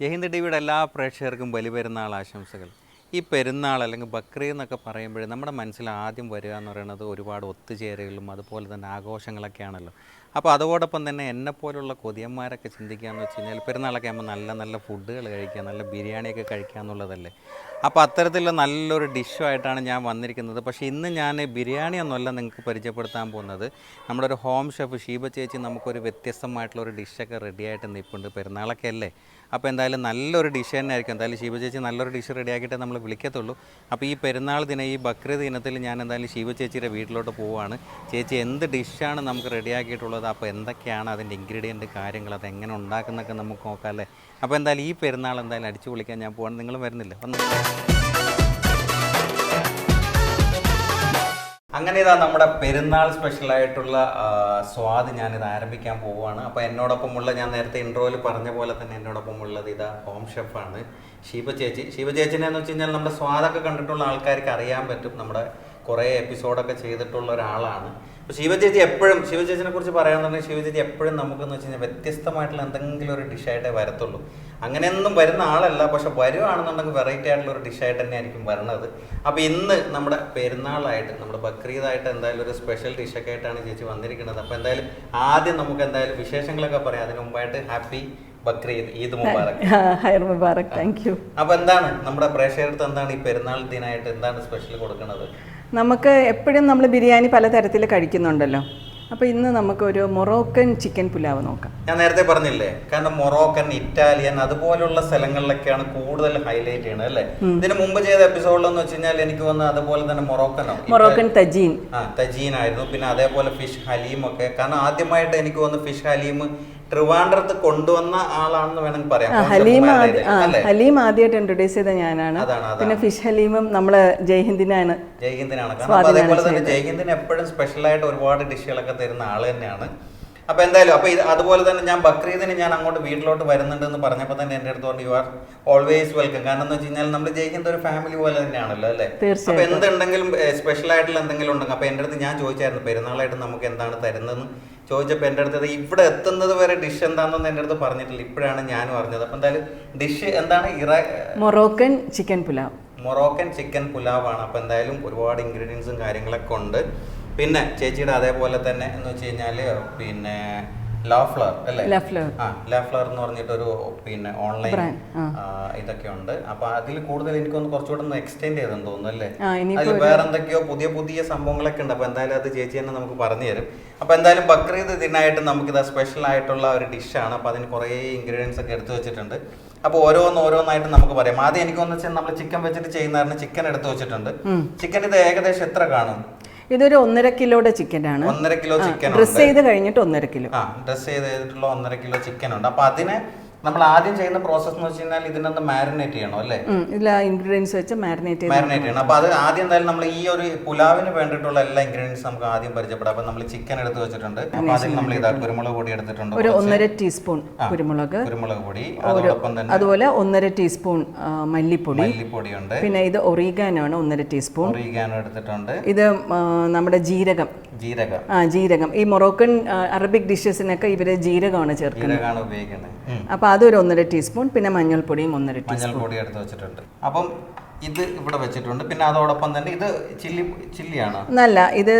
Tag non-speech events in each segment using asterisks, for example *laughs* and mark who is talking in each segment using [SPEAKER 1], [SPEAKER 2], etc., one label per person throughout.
[SPEAKER 1] ജയഹിന്ദ് ടിവിയുടെ എല്ലാ പ്രേക്ഷകർക്കും ബലിപെരുന്നാൾ ആശംസകൾ. ഈ പെരുന്നാൾ അല്ലെങ്കിൽ ബക്രീദ് എന്നൊക്കെ പറയുമ്പോൾ നമ്മുടെ മനസ്സിൽ ആദ്യം വരിക എന്ന് പറയുന്നത് ഒരുപാട് ഒത്തുചേരലുകളും അതുപോലെ തന്നെ ആഘോഷങ്ങളൊക്കെയാണല്ലോ. അപ്പോൾ അതോടൊപ്പം തന്നെ എന്നെപ്പോലുള്ള കൊതിയന്മാരൊക്കെ ചിന്തിക്കുകയെന്ന് വെച്ച് കഴിഞ്ഞാൽ പെരുന്നാളൊക്കെ ആകുമ്പോൾ നല്ല നല്ല ഫുഡുകൾ കഴിക്കുക നല്ല ബിരിയാണിയൊക്കെ കഴിക്കുക എന്നുള്ളതല്ലേ. അപ്പോൾ അത്തരത്തിലുള്ള നല്ലൊരു ഡിഷുമായിട്ടാണ് ഞാൻ വന്നിരിക്കുന്നത്. പക്ഷേ ഇന്ന് ഞാൻ ബിരിയാണി ഒന്നുമല്ല നിങ്ങൾക്ക് പരിചയപ്പെടുത്താൻ പോകുന്നത്. നമ്മുടെ ഒരു ഹോം ഷെഫ് ഷീബ ചേച്ചി നമുക്കൊരു വ്യത്യസ്തമായിട്ടുള്ള ഒരു ഡിഷൊക്കെ റെഡിയായിട്ട് നിൽപ്പുണ്ട്. പെരുന്നാളൊക്കെ അല്ലേ? അപ്പോൾ എന്തായാലും നല്ലൊരു ഡിഷ് തന്നെ ആയിരിക്കും എന്തായാലും ശിവ ചേച്ചി നല്ലൊരു ഡിഷ് റെഡിയാക്കിയിട്ടേ നമ്മൾ വിളിക്കത്തുള്ളൂ. അപ്പോൾ ഈ പെരുന്നാൾ ദിനം ഈ ബക്രീദ് ദിനത്തിൽ ഞാൻ എന്തായാലും ശിവ ചേച്ചിയുടെ വീട്ടിലോട്ട് പോവുകയാണ് ചേച്ചി എന്ത് ഡിഷാണ് നമുക്ക് റെഡിയാക്കിയിട്ടുള്ളത് അപ്പോൾ എന്തൊക്കെയാണ് അതിന്റെ ഇൻഗ്രീഡിയന്റ് കാര്യങ്ങൾ? അത് എങ്ങനെ ഉണ്ടാക്കുന്നൊക്കെ നമുക്ക് നോക്കാം അല്ലേ? അപ്പോൾ എന്തായാലും ഈ പെരുന്നാൾ എന്തായാലും അടിച്ചു പൊളിക്കാൻ ഞാൻ പോവാണ്. നിങ്ങളും വരുന്നില്ല? അങ്ങനെ ഇതാ നമ്മുടെ പെരുന്നാൾ സ്പെഷ്യലായിട്ടുള്ള സ്വാദ് ഞാനിത് ആരംഭിക്കാൻ പോവുകയാണ്. അപ്പോൾ എന്നോടൊപ്പമുള്ള ഞാൻ നേരത്തെ ഇൻട്രോയിൽ പറഞ്ഞ പോലെ തന്നെ എന്നോടൊപ്പം ഉള്ളത് ഇതാ ഹോം ഷെഫാണ് ഷീബ ചേച്ചി. ഷീബ ചേച്ചിനെ എന്ന് വെച്ച് കഴിഞ്ഞാൽ നമ്മുടെ സ്വാദൊക്കെ കണ്ടിട്ടുള്ള ആൾക്കാർക്ക് അറിയാൻ പറ്റും. നമ്മുടെ കുറേ എപ്പിസോഡൊക്കെ ചെയ്തിട്ടുള്ള ഒരാളാണ്. അപ്പോൾ ശിവ ചേച്ചി എപ്പോഴും ശിവചേച്ചിനെ കുറിച്ച് പറയാന്നുണ്ടെങ്കിൽ ശിവചേച്ചി എപ്പോഴും എപ്പോഴും നമുക്കെന്ന് വെച്ച് കഴിഞ്ഞാൽ വ്യത്യസ്തമായിട്ടുള്ള എന്തെങ്കിലും ഒരു ഡിഷായിട്ടേ വരത്തുള്ളൂ. അങ്ങനെയൊന്നും വരുന്ന ആളല്ല പക്ഷെ വരുവാണെന്നുണ്ടെങ്കിൽ വെറൈറ്റി ആയിട്ടുള്ള ഒരു ഡിഷായിട്ട് തന്നെ ആയിരിക്കും വരണത്. അപ്പോൾ ഇന്ന് നമ്മുടെ പെരുന്നാളായിട്ട് നമ്മുടെ ബക്രീദായിട്ട് എന്തായാലും ഒരു സ്പെഷ്യൽ ഡിഷൊക്കെ ആയിട്ടാണ് ചേച്ചി വന്നിരിക്കുന്നത്. അപ്പോൾ എന്തായാലും ആദ്യം നമുക്ക് എന്തായാലും വിശേഷങ്ങളൊക്കെ പറയാം. അതിന് മുമ്പായിട്ട് ഹാപ്പി ബക്രീദ് ഈദ് മുബാറക്.
[SPEAKER 2] ഹൈർ മുബാറക്. Thank you.
[SPEAKER 1] അപ്പോൾ എന്താണ് നമ്മുടെ പ്രേക്ഷകർക്ക് എന്താണ് ഈ പെരുന്നാൾ ദിനമായിട്ട് എന്താണ് സ്പെഷ്യൽ കൊടുക്കുന്നത്?
[SPEAKER 2] നമുക്ക് എപ്പോഴും നമ്മൾ ബിരിയാണി പലതരത്തിൽ കഴിക്കുന്നുണ്ടല്ലോ. അപ്പോൾ ഇന്ന് നമുക്ക് ഒരു മൊറോക്കൻ ചിക്കൻ പുലാവ് നോക്കാം.
[SPEAKER 1] ഞാൻ നേരത്തെ പറഞ്ഞില്ലേ കാരണം മൊറോക്കൻ ഇറ്റാലിയൻ അതുപോലുള്ള സ്ഥലങ്ങളിലൊക്കെയാണ് കൂടുതൽ ഹൈലൈറ്റ് ചെയ്യണത് അല്ലേ? ഇതിന് മുമ്പ് ചെയ്ത എപ്പിസോഡിലെന്ന് വെച്ച് കഴിഞ്ഞാൽ എനിക്ക് വന്ന് അതുപോലെ തന്നെ മൊറോക്കനോ
[SPEAKER 2] മൊറോക്കൻ തജീൻ.
[SPEAKER 1] ആ തജീൻ ആയിരുന്നു പിന്നെ അതേപോലെ ഫിഷ് ഹലീം ഒക്കെ കാരണം ആദ്യമായിട്ട് എനിക്ക് വന്ന് ഫിഷ് ഹലീം ട്രിവാൻഡ്രത്ത് കൊണ്ടുവന്ന ആളാണെന്ന് വേണമെങ്കിൽ പറയാം.
[SPEAKER 2] ഹലീം ഹലീം ആദ്യമായിട്ട് ഇൻട്രൊഡ്യൂസ് ചെയ്ത ഞാനാണ്. പിന്നെ ഫിഷ് ഹലീമും നമ്മൾ ജയ്ഹിന്ദിനാണ്.
[SPEAKER 1] ജയ്ഹിന്ദിനാണ്. കാരണം അതേപോലെ തന്നെ ജയ്ഹിന്ദിന് എപ്പോഴും സ്പെഷ്യൽ ആയിട്ട് ഒരുപാട് ഡിഷുകളൊക്കെ തരുന്ന ആൾ തന്നെയാണ്. അപ്പൊ എന്തായാലും അപ്പൊ ഇത് അതുപോലെ തന്നെ ഞാൻ ബക്രീദിന് ഞാൻ അങ്ങോട്ട് വീട്ടിലോട്ട് വരുന്നുണ്ട് എന്ന് പറഞ്ഞപ്പോൾ തന്നെ എന്റെ അടുത്ത് പറഞ്ഞു യു ആർ ഓൾവേസ് വെൽക്കം കാരണം എന്ന് വെച്ച് കഴിഞ്ഞാൽ നമ്മൾ ജയിക്കുന്ന ഒരു ഫാമിലി പോലെ തന്നെയാണല്ലോ അല്ലേ. അപ്പൊ എന്തുണ്ടെങ്കിലും സ്പെഷ്യൽ ആയിട്ടുള്ള എന്തെങ്കിലും ഉണ്ടെങ്കിൽ അപ്പൊ എന്റെ അടുത്ത് ഞാൻ ചോദിച്ചായിരുന്നു പെരുന്നാളായിട്ട് നമുക്ക് എന്താണ് തരുന്നതെന്ന്? ചോദിച്ചപ്പോൾ എന്റെ അടുത്ത് ഇവിടെ എത്തുന്നത് വരെ ഡിഷ് എന്താണെന്ന് എന്റെ അടുത്ത് പറഞ്ഞിട്ടില്ല. ഇപ്പോഴാണ് ഞാനും അറിഞ്ഞത്. അപ്പം എന്തായാലും ഡിഷ് എന്താണ്? ഇറ
[SPEAKER 2] Moroccan chicken pulao.
[SPEAKER 1] Moroccan chicken പുലാവാണ്. അപ്പോൾ എന്തായാലും ഒരുപാട് ഇൻഗ്രീഡിയൻസും കാര്യങ്ങളൊക്കെ ഉണ്ട്. പിന്നെ ചേച്ചിയുടെ അതേപോലെ തന്നെ എന്ന് വെച്ച് കഴിഞ്ഞാൽ പിന്നെ ലാ ഫ്ലവർ അല്ലേ?
[SPEAKER 2] ലാഫ്ലർ
[SPEAKER 1] ആ ലാ ഫ്ലവർ എന്ന് പറഞ്ഞിട്ടൊരു പിന്നെ ഓൺലൈൻ ഇതൊക്കെ ഉണ്ട് അപ്പൊ അതിൽ കൂടുതൽ എനിക്കൊന്ന് കുറച്ചുകൂടെ ഒന്ന് എക്സ്റ്റെൻഡ് ചെയ്തെന്ന് തോന്നുന്നു അല്ലേ? അതിൽ വേറെ എന്തൊക്കെയോ പുതിയ പുതിയ സംഭവങ്ങളൊക്കെ ഉണ്ട്. അപ്പൊ എന്തായാലും അത് ചേച്ചി തന്നെ നമുക്ക് പറഞ്ഞു തരും. അപ്പൊ എന്തായാലും ബക്രീദ് ഇതിനായിട്ട് നമുക്കിത് സ്പെഷ്യൽ ആയിട്ടുള്ള ഒരു ഡിഷാണ് അപ്പൊ അതിന് കുറേ ഇൻഗ്രീഡിയൻസ് ഒക്കെ എടുത്തു വെച്ചിട്ടുണ്ട്. അപ്പൊ ഓരോന്ന് ഓരോന്നായിട്ട് നമുക്ക് പറയാം. ആദ്യം എനിക്കൊന്ന് വെച്ചാൽ നമ്മൾ ചിക്കൻ വെച്ചിട്ട് ചെയ്യുന്നതായിരുന്നു. ചിക്കൻ എടുത്തു വെച്ചിട്ടുണ്ട്. ചിക്കൻ ഇത് ഏകദേശം എത്ര കാണും?
[SPEAKER 2] ഇതൊരു ഒന്നര കിലോയുടെ ചിക്കനാണ്
[SPEAKER 1] ഒന്നര കിലോ ചിക്കൻ
[SPEAKER 2] ഡ്രസ് ചെയ്ത് കഴിഞ്ഞിട്ട് ഒന്നര കിലോ.
[SPEAKER 1] ആ ഡ്രസ് ചെയ്തിട്ടുള്ള ഒന്നര കിലോ ചിക്കൻ ഉണ്ട്. അപ്പൊ അതിനെ നമ്മൾ ആദ്യം ചെയ്യുന്ന പ്രോസസ് എന്ന് വെച്ച് കഴിഞ്ഞാൽ ഇതിനൊന്ന് മാരിനേറ്റ് ചെയ്യണം അല്ലേ?
[SPEAKER 2] ഇല്ല ഇതിൽ ഇൻഗ്രീഡിയൻസ് വെച്ച് മാരിനേറ്റ്
[SPEAKER 1] മാരിനേറ്റ് ചെയ്യണം. അപ്പൊ അത് ആദ്യം എന്തായാലും നമ്മൾ ഈ ഒരു പുലാവിന് വേണ്ടിയിട്ടുള്ള എല്ലാ ഇൻഗ്രീഡിയൻസ് നമുക്ക് ആദ്യം പരിചയപ്പെടാം. അപ്പൊ നമ്മൾ ചിക്കൻ എടുത്ത് വെച്ചിട്ടുണ്ട്. ആദ്യം അതിൽ നമ്മൾ ഇതാ കുരുമുളക് പൊടി എടുത്തിട്ടുണ്ട്
[SPEAKER 2] ഒരു. ഒന്നര ടീസ്പൂൺ കുരുമുളക്.
[SPEAKER 1] കുരുമുളക് പൊടി. അതോടൊപ്പം തന്നെ
[SPEAKER 2] അതുപോലെ ഒന്നര ടീസ്പൂൺ മല്ലിപ്പൊടി
[SPEAKER 1] മല്ലിപ്പൊടി. ഉണ്ട്
[SPEAKER 2] പിന്നെ ഇത് ഒറീഗാനോ ആണ് ഒന്നര ടീസ്പൂൺ
[SPEAKER 1] ഒറിഗാനോ എടുത്തിട്ടുണ്ട്.
[SPEAKER 2] ഇത് നമ്മുടെ ജീരകം.
[SPEAKER 1] ജീരകം.
[SPEAKER 2] ആ ജീരകം. ഈ മൊറോക്കൻ അറബിക് ഡിഷസിനൊക്കെ ഇവർ ജീരകമാണ് ചേർക്കുന്നത്.
[SPEAKER 1] ജീരകമാണ് ഉപയോഗിക്കുന്നത്.
[SPEAKER 2] അപ്പോൾ അതൊരു ഒന്നര ടീസ്പൂൺ പിന്നെ മഞ്ഞൾപ്പൊടിയും ഒന്നര ടീസ്പൂൺ.
[SPEAKER 1] മഞ്ഞൾപ്പൊടി എടുത്ത് വെച്ചിട്ടുണ്ട്. അപ്പം ഇത് ഇവിടെ വെച്ചിട്ടുണ്ട്. പിന്നെ അതോടൊപ്പം തന്നെ ഇത് ചില്ലി ചില്ലിയാണ്?
[SPEAKER 2] നല്ല ഇത്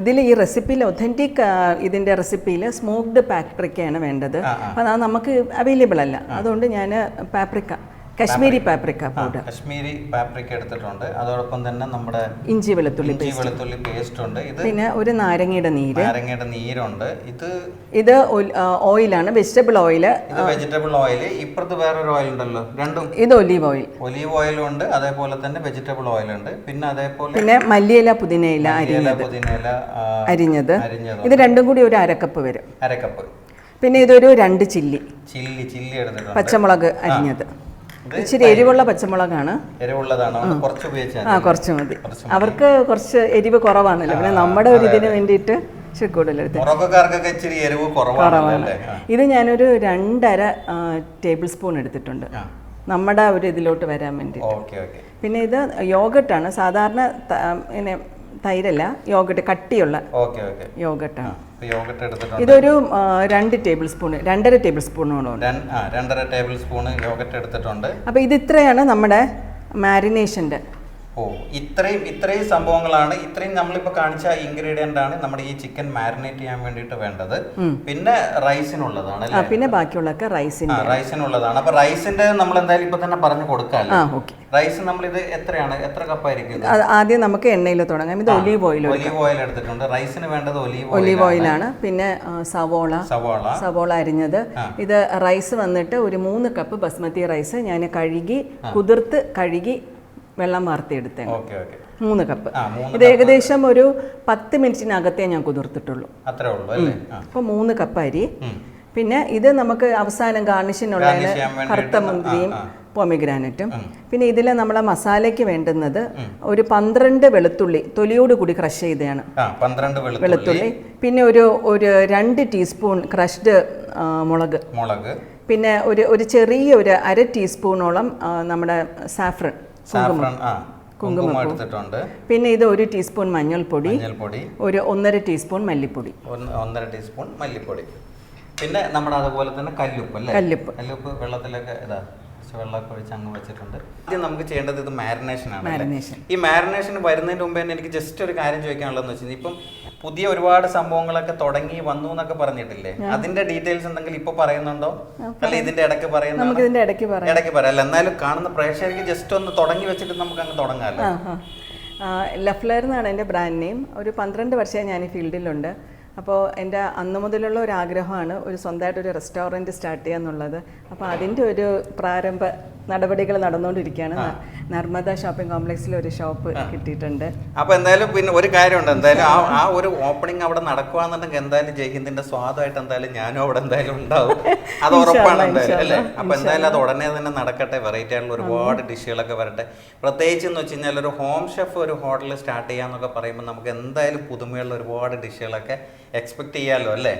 [SPEAKER 2] ഇതിൽ ഈ റെസിപ്പിയിൽ ഒത്തന്റിക് ഇതിന്റെ റെസിപ്പിയിൽ സ്മോക്ഡ് പാപ്രിക്കയാണ് വേണ്ടത്. അപ്പോൾ അത് നമുക്ക് അവൈലബിൾ അല്ല. അതുകൊണ്ട് ഞാൻ paprika Kashmiri paprika powder
[SPEAKER 1] Kashmiri paprika എടുത്തിട്ടുണ്ട്. അതോടൊപ്പം തന്നെ നമ്മുടെ
[SPEAKER 2] ഇഞ്ചി വെളുത്തുള്ളി
[SPEAKER 1] ഇഞ്ചി വെളുത്തുള്ളി പേസ്റ്റ് ഉണ്ട്. ഇത്
[SPEAKER 2] പിന്നെ ഒരു നാരങ്ങയുടെ നീര്.
[SPEAKER 1] നാരങ്ങയുടെ നീരുണ്ട്. ഇത്
[SPEAKER 2] ഇത് ഓയിലാണ് വെജിറ്റബിൾ ഓയിൽ
[SPEAKER 1] ഇത് വെജിറ്റബിൾ ഓയിൽ ഇപ്പുറത്ത് വേറൊരു ഓയിൽ ഉണ്ടല്ലോ. രണ്ടും
[SPEAKER 2] ഇത് ഒലീവ് ഓയിൽ
[SPEAKER 1] ഒലീവ് ഓയിലും ഉണ്ട്. അതേപോലെ തന്നെ വെജിറ്റബിൾ ഓയിൽ ഉണ്ട്. പിന്നെ അതേപോലെ
[SPEAKER 2] പിന്നെ മല്ലിയില പുതിനയില അരിഞ്ഞത്.
[SPEAKER 1] പുതിനയില
[SPEAKER 2] അരിഞ്ഞത്. ഇത് രണ്ടും കൂടി ഒരു അരക്കപ്പ് വരും.
[SPEAKER 1] അരക്കപ്പ്.
[SPEAKER 2] പിന്നെ ഇതൊരു രണ്ട് ചില്ലി.
[SPEAKER 1] ചില്ലി ചില്ലി എടുത്തിട്ടുണ്ട്.
[SPEAKER 2] പച്ചമുളക് അരിഞ്ഞത്. ഇച്ചിരി എരിവുള്ള പച്ചമുളകാണ്.
[SPEAKER 1] എരിവുള്ളതാണ്. കുറച്ച് ഉപയോഗിച്ചാൽ
[SPEAKER 2] ആ കുറച്ച് മതി. അവർക്ക് കുറച്ച് എരിവ് കുറവാണല്ലോ. പിന്നെ നമ്മുടെ ഒരു ഇതിന് വേണ്ടിയിട്ട് ഇച്ചിരി കൂടുതലെടുത്ത്
[SPEAKER 1] ഇച്ചിരി എരിവ് കുറവാണ്.
[SPEAKER 2] ഇത് ഞാനൊരു രണ്ടര ടേബിൾ സ്പൂൺ എടുത്തിട്ടുണ്ട്. നമ്മുടെ ഒരു ഇതിലോട്ട് വരാൻ വേണ്ടി പിന്നെ ഇത് യോഗട്ടാണ്. സാധാരണ ഇങ്ങനെ തൈരല്ല യോഗട്ട് കട്ടിയുള്ള യോഗട്ടാണ് ഇതൊരു രണ്ട് ടേബിൾ സ്പൂൺ രണ്ടര ടേബിൾ സ്പൂണോളം
[SPEAKER 1] രണ്ടര ടേബിൾ സ്പൂൺ യോഗട്ട് എടുത്തിട്ടുണ്ട്.
[SPEAKER 2] അപ്പോൾ ഇത് ഇത്രയാണ് നമ്മുടെ മാരിനേഷന്റെ
[SPEAKER 1] ഓ ഇത്രയും ഇത്രയും സംഭവങ്ങളാണ്. ഇത്രയും നമ്മളിപ്പോൾ കാണിച്ച ഇൻഗ്രീഡിയന്റ് ആണ് നമ്മുടെ ഈ ചിക്കൻ മാരിനേറ്റ് ചെയ്യാൻ വേണ്ടിയിട്ട് വേണ്ടത്. പിന്നെ റൈസിനുള്ളതാണ്
[SPEAKER 2] പിന്നെ ബാക്കിയുള്ളൊക്കെ
[SPEAKER 1] റൈസിനുള്ളതാണ് അപ്പൊ റൈസിന്റെ നമ്മൾ എന്തായാലും ഇപ്പൊ തന്നെ പറഞ്ഞു കൊടുക്കാമല്ലോ റൈസ് നമ്മൾ ഇത് എത്രയാണ്? എത്ര കപ്പായിരിക്കും?
[SPEAKER 2] ആദ്യം നമുക്ക് എണ്ണയിൽ തുടങ്ങാം. ഇത് ഒലീവ് ഓയിൽ
[SPEAKER 1] ഒലീവ് ഓയിൽ എടുത്തിട്ടുണ്ട്. റൈസിന് വേണ്ടത് ഒലീവ്
[SPEAKER 2] ഒലീവ് ഓയിലാണ് പിന്നെ സവോള.
[SPEAKER 1] സവോള.
[SPEAKER 2] സവോള അരിഞ്ഞത്. ഇത് റൈസ് വന്നിട്ട് ഒരു മൂന്ന് കപ്പ് ബസ്മതി റൈസ് ഞാൻ കഴുകി കുതിർത്ത് കഴുകി വെള്ളം
[SPEAKER 1] ഓക്കെ
[SPEAKER 2] മൂന്ന് കപ്പ്. ഇത് ഏകദേശം ഒരു പത്ത് മിനിറ്റിനകത്തേ ഞാൻ കുതിർത്തിട്ടുള്ളൂ.
[SPEAKER 1] അത്രേ ഉള്ളൂ
[SPEAKER 2] അപ്പോൾ മൂന്ന് കപ്പ് അരി. പിന്നെ ഇത് നമുക്ക് അവസാനം ഗാർണിഷിനുള്ള കറുത്ത മുന്തിരിയും പൊമിഗ്രാനറ്റും. പിന്നെ ഇതിൽ നമ്മളെ മസാലയ്ക്ക് വേണ്ടുന്നത് ഒരു പന്ത്രണ്ട് വെളുത്തുള്ളി തൊലിയോട് കൂടി ക്രഷ് ചെയ്തതാണ്.
[SPEAKER 1] വെളുത്തുള്ളി.
[SPEAKER 2] പിന്നെ ഒരു ഒരു രണ്ട് ടീസ്പൂൺ ക്രഷ്ഡ് മുളക്.
[SPEAKER 1] മുളക്.
[SPEAKER 2] പിന്നെ ഒരു ഒരു ചെറിയ ഒരു അര ടീസ്പൂണോളം നമ്മുടെ സാഫ്രൺ.
[SPEAKER 1] സാഫ്രൺ ആ കുങ്കുമം എടുത്തിട്ടുണ്ട്.
[SPEAKER 2] പിന്നെ ഇത് ഒരു ടീസ്പൂൺ മഞ്ഞൾപ്പൊടി.
[SPEAKER 1] മഞ്ഞൾപ്പൊടി.
[SPEAKER 2] ഒരു ഒന്നര ടീസ്പൂൺ മല്ലിപ്പൊടി.
[SPEAKER 1] ഒന്ന് ഒന്നര ടീസ്പൂൺ മല്ലിപ്പൊടി. പിന്നെ നമ്മുടെ അതുപോലെ തന്നെ കല്ലുപ്പ് അല്ലേ?
[SPEAKER 2] കല്ലുപ്പ്.
[SPEAKER 1] കല്ലുപ്പ് വെള്ളത്തിലൊക്കെ ഇതാ വെള്ളമൊക്കെ ഒഴിച്ച് അങ്ങ് വെച്ചിട്ടുണ്ട്. ആദ്യം നമുക്ക് ചെയ്യേണ്ടത് ഇത് മാരിനേഷൻ ആണ്? ഈ മാരിനേഷൻ വരുന്നതിന് മുമ്പ് തന്നെ എനിക്ക് ജസ്റ്റ് ഒരു കാര്യം ചോദിക്കാനുള്ളതെന്ന് വെച്ചാൽ ഇപ്പം പുതിയ ഒരുപാട് സംഭവങ്ങളൊക്കെ തുടങ്ങി വന്നു എന്നൊക്കെ പറഞ്ഞിട്ടില്ലേ? അതിന്റെ ഡീറ്റെയിൽസ് എന്തെങ്കിലും ഇപ്പൊ പറയുന്നുണ്ടോ? അല്ല ഇതിന്റെ ഇടയ്ക്ക്
[SPEAKER 2] നമുക്കിതിന്റെ ഇടയ്ക്ക് പറയാം.
[SPEAKER 1] ഇടയ്ക്ക് പറയാം. അല്ല എന്നാലും കാണുന്ന പ്രേക്ഷകർക്ക് ജസ്റ്റ് ഒന്ന് തുടങ്ങി വെച്ചിട്ട് നമുക്ക് അങ്ങ് തുടങ്ങാമല്ലോ
[SPEAKER 2] ലഫ്ലർ എന്നാണ് എന്റെ ബ്രാൻഡ് നെയിം ഒരു പന്ത്രണ്ട് വർഷമായി ഞാൻ ഈ ഫീൽഡിലുണ്ട്. അപ്പോൾ എന്റെ അന്ന് മുതലുള്ള ഒരു ആഗ്രഹമാണ് ഒരു സ്വന്തമായിട്ട് ഒരു റെസ്റ്റോറന്റ് സ്റ്റാർട്ട് ചെയ്യുക എന്നുള്ളത് അപ്പോൾ അതിന്റെ ഒരു പ്രാരംഭ നടപടികൾ നടന്നുകൊണ്ടിരിക്കുകയാണ്. നർമ്മദ ഷോപ്പിംഗ് കോംപ്ലക്സിൽ ഒരു ഷോപ്പ് കിട്ടിയിട്ടുണ്ട്.
[SPEAKER 1] അപ്പൊ എന്തായാലും പിന്നെ ഒരു കാര്യമുണ്ട്. എന്തായാലും ആ ആ ഒരു ഓപ്പണിംഗ് അവിടെ നടക്കുകയാണെന്നുണ്ടെങ്കിൽ എന്തായാലും ജയ്ഹിന്ദിന്റെ സ്വാദമായിട്ട് എന്തായാലും ഞാനും അവിടെ എന്തായാലും ഉണ്ടാവും. അത് ഉറപ്പാണ് എന്തായാലും അല്ലേ? അപ്പൊ എന്തായാലും അത് ഉടനെ തന്നെ നടക്കട്ടെ. വെറൈറ്റി ആയിട്ടുള്ള ഒരുപാട് ഡിഷുകളൊക്കെ വരട്ടെ. പ്രത്യേകിച്ച് എന്ന് വെച്ച് കഴിഞ്ഞാൽ ഒരു ഹോം ഷെഫ് ഒരു ഹോട്ടൽ സ്റ്റാർട്ട് ചെയ്യാന്നൊക്കെ പറയുമ്പോൾ നമുക്ക് എന്തായാലും പുതുമയുള്ള ഒരുപാട് ഡിഷുകളൊക്കെ എക്സ്പെക്ട് ചെയ്യാലോ അല്ലേ?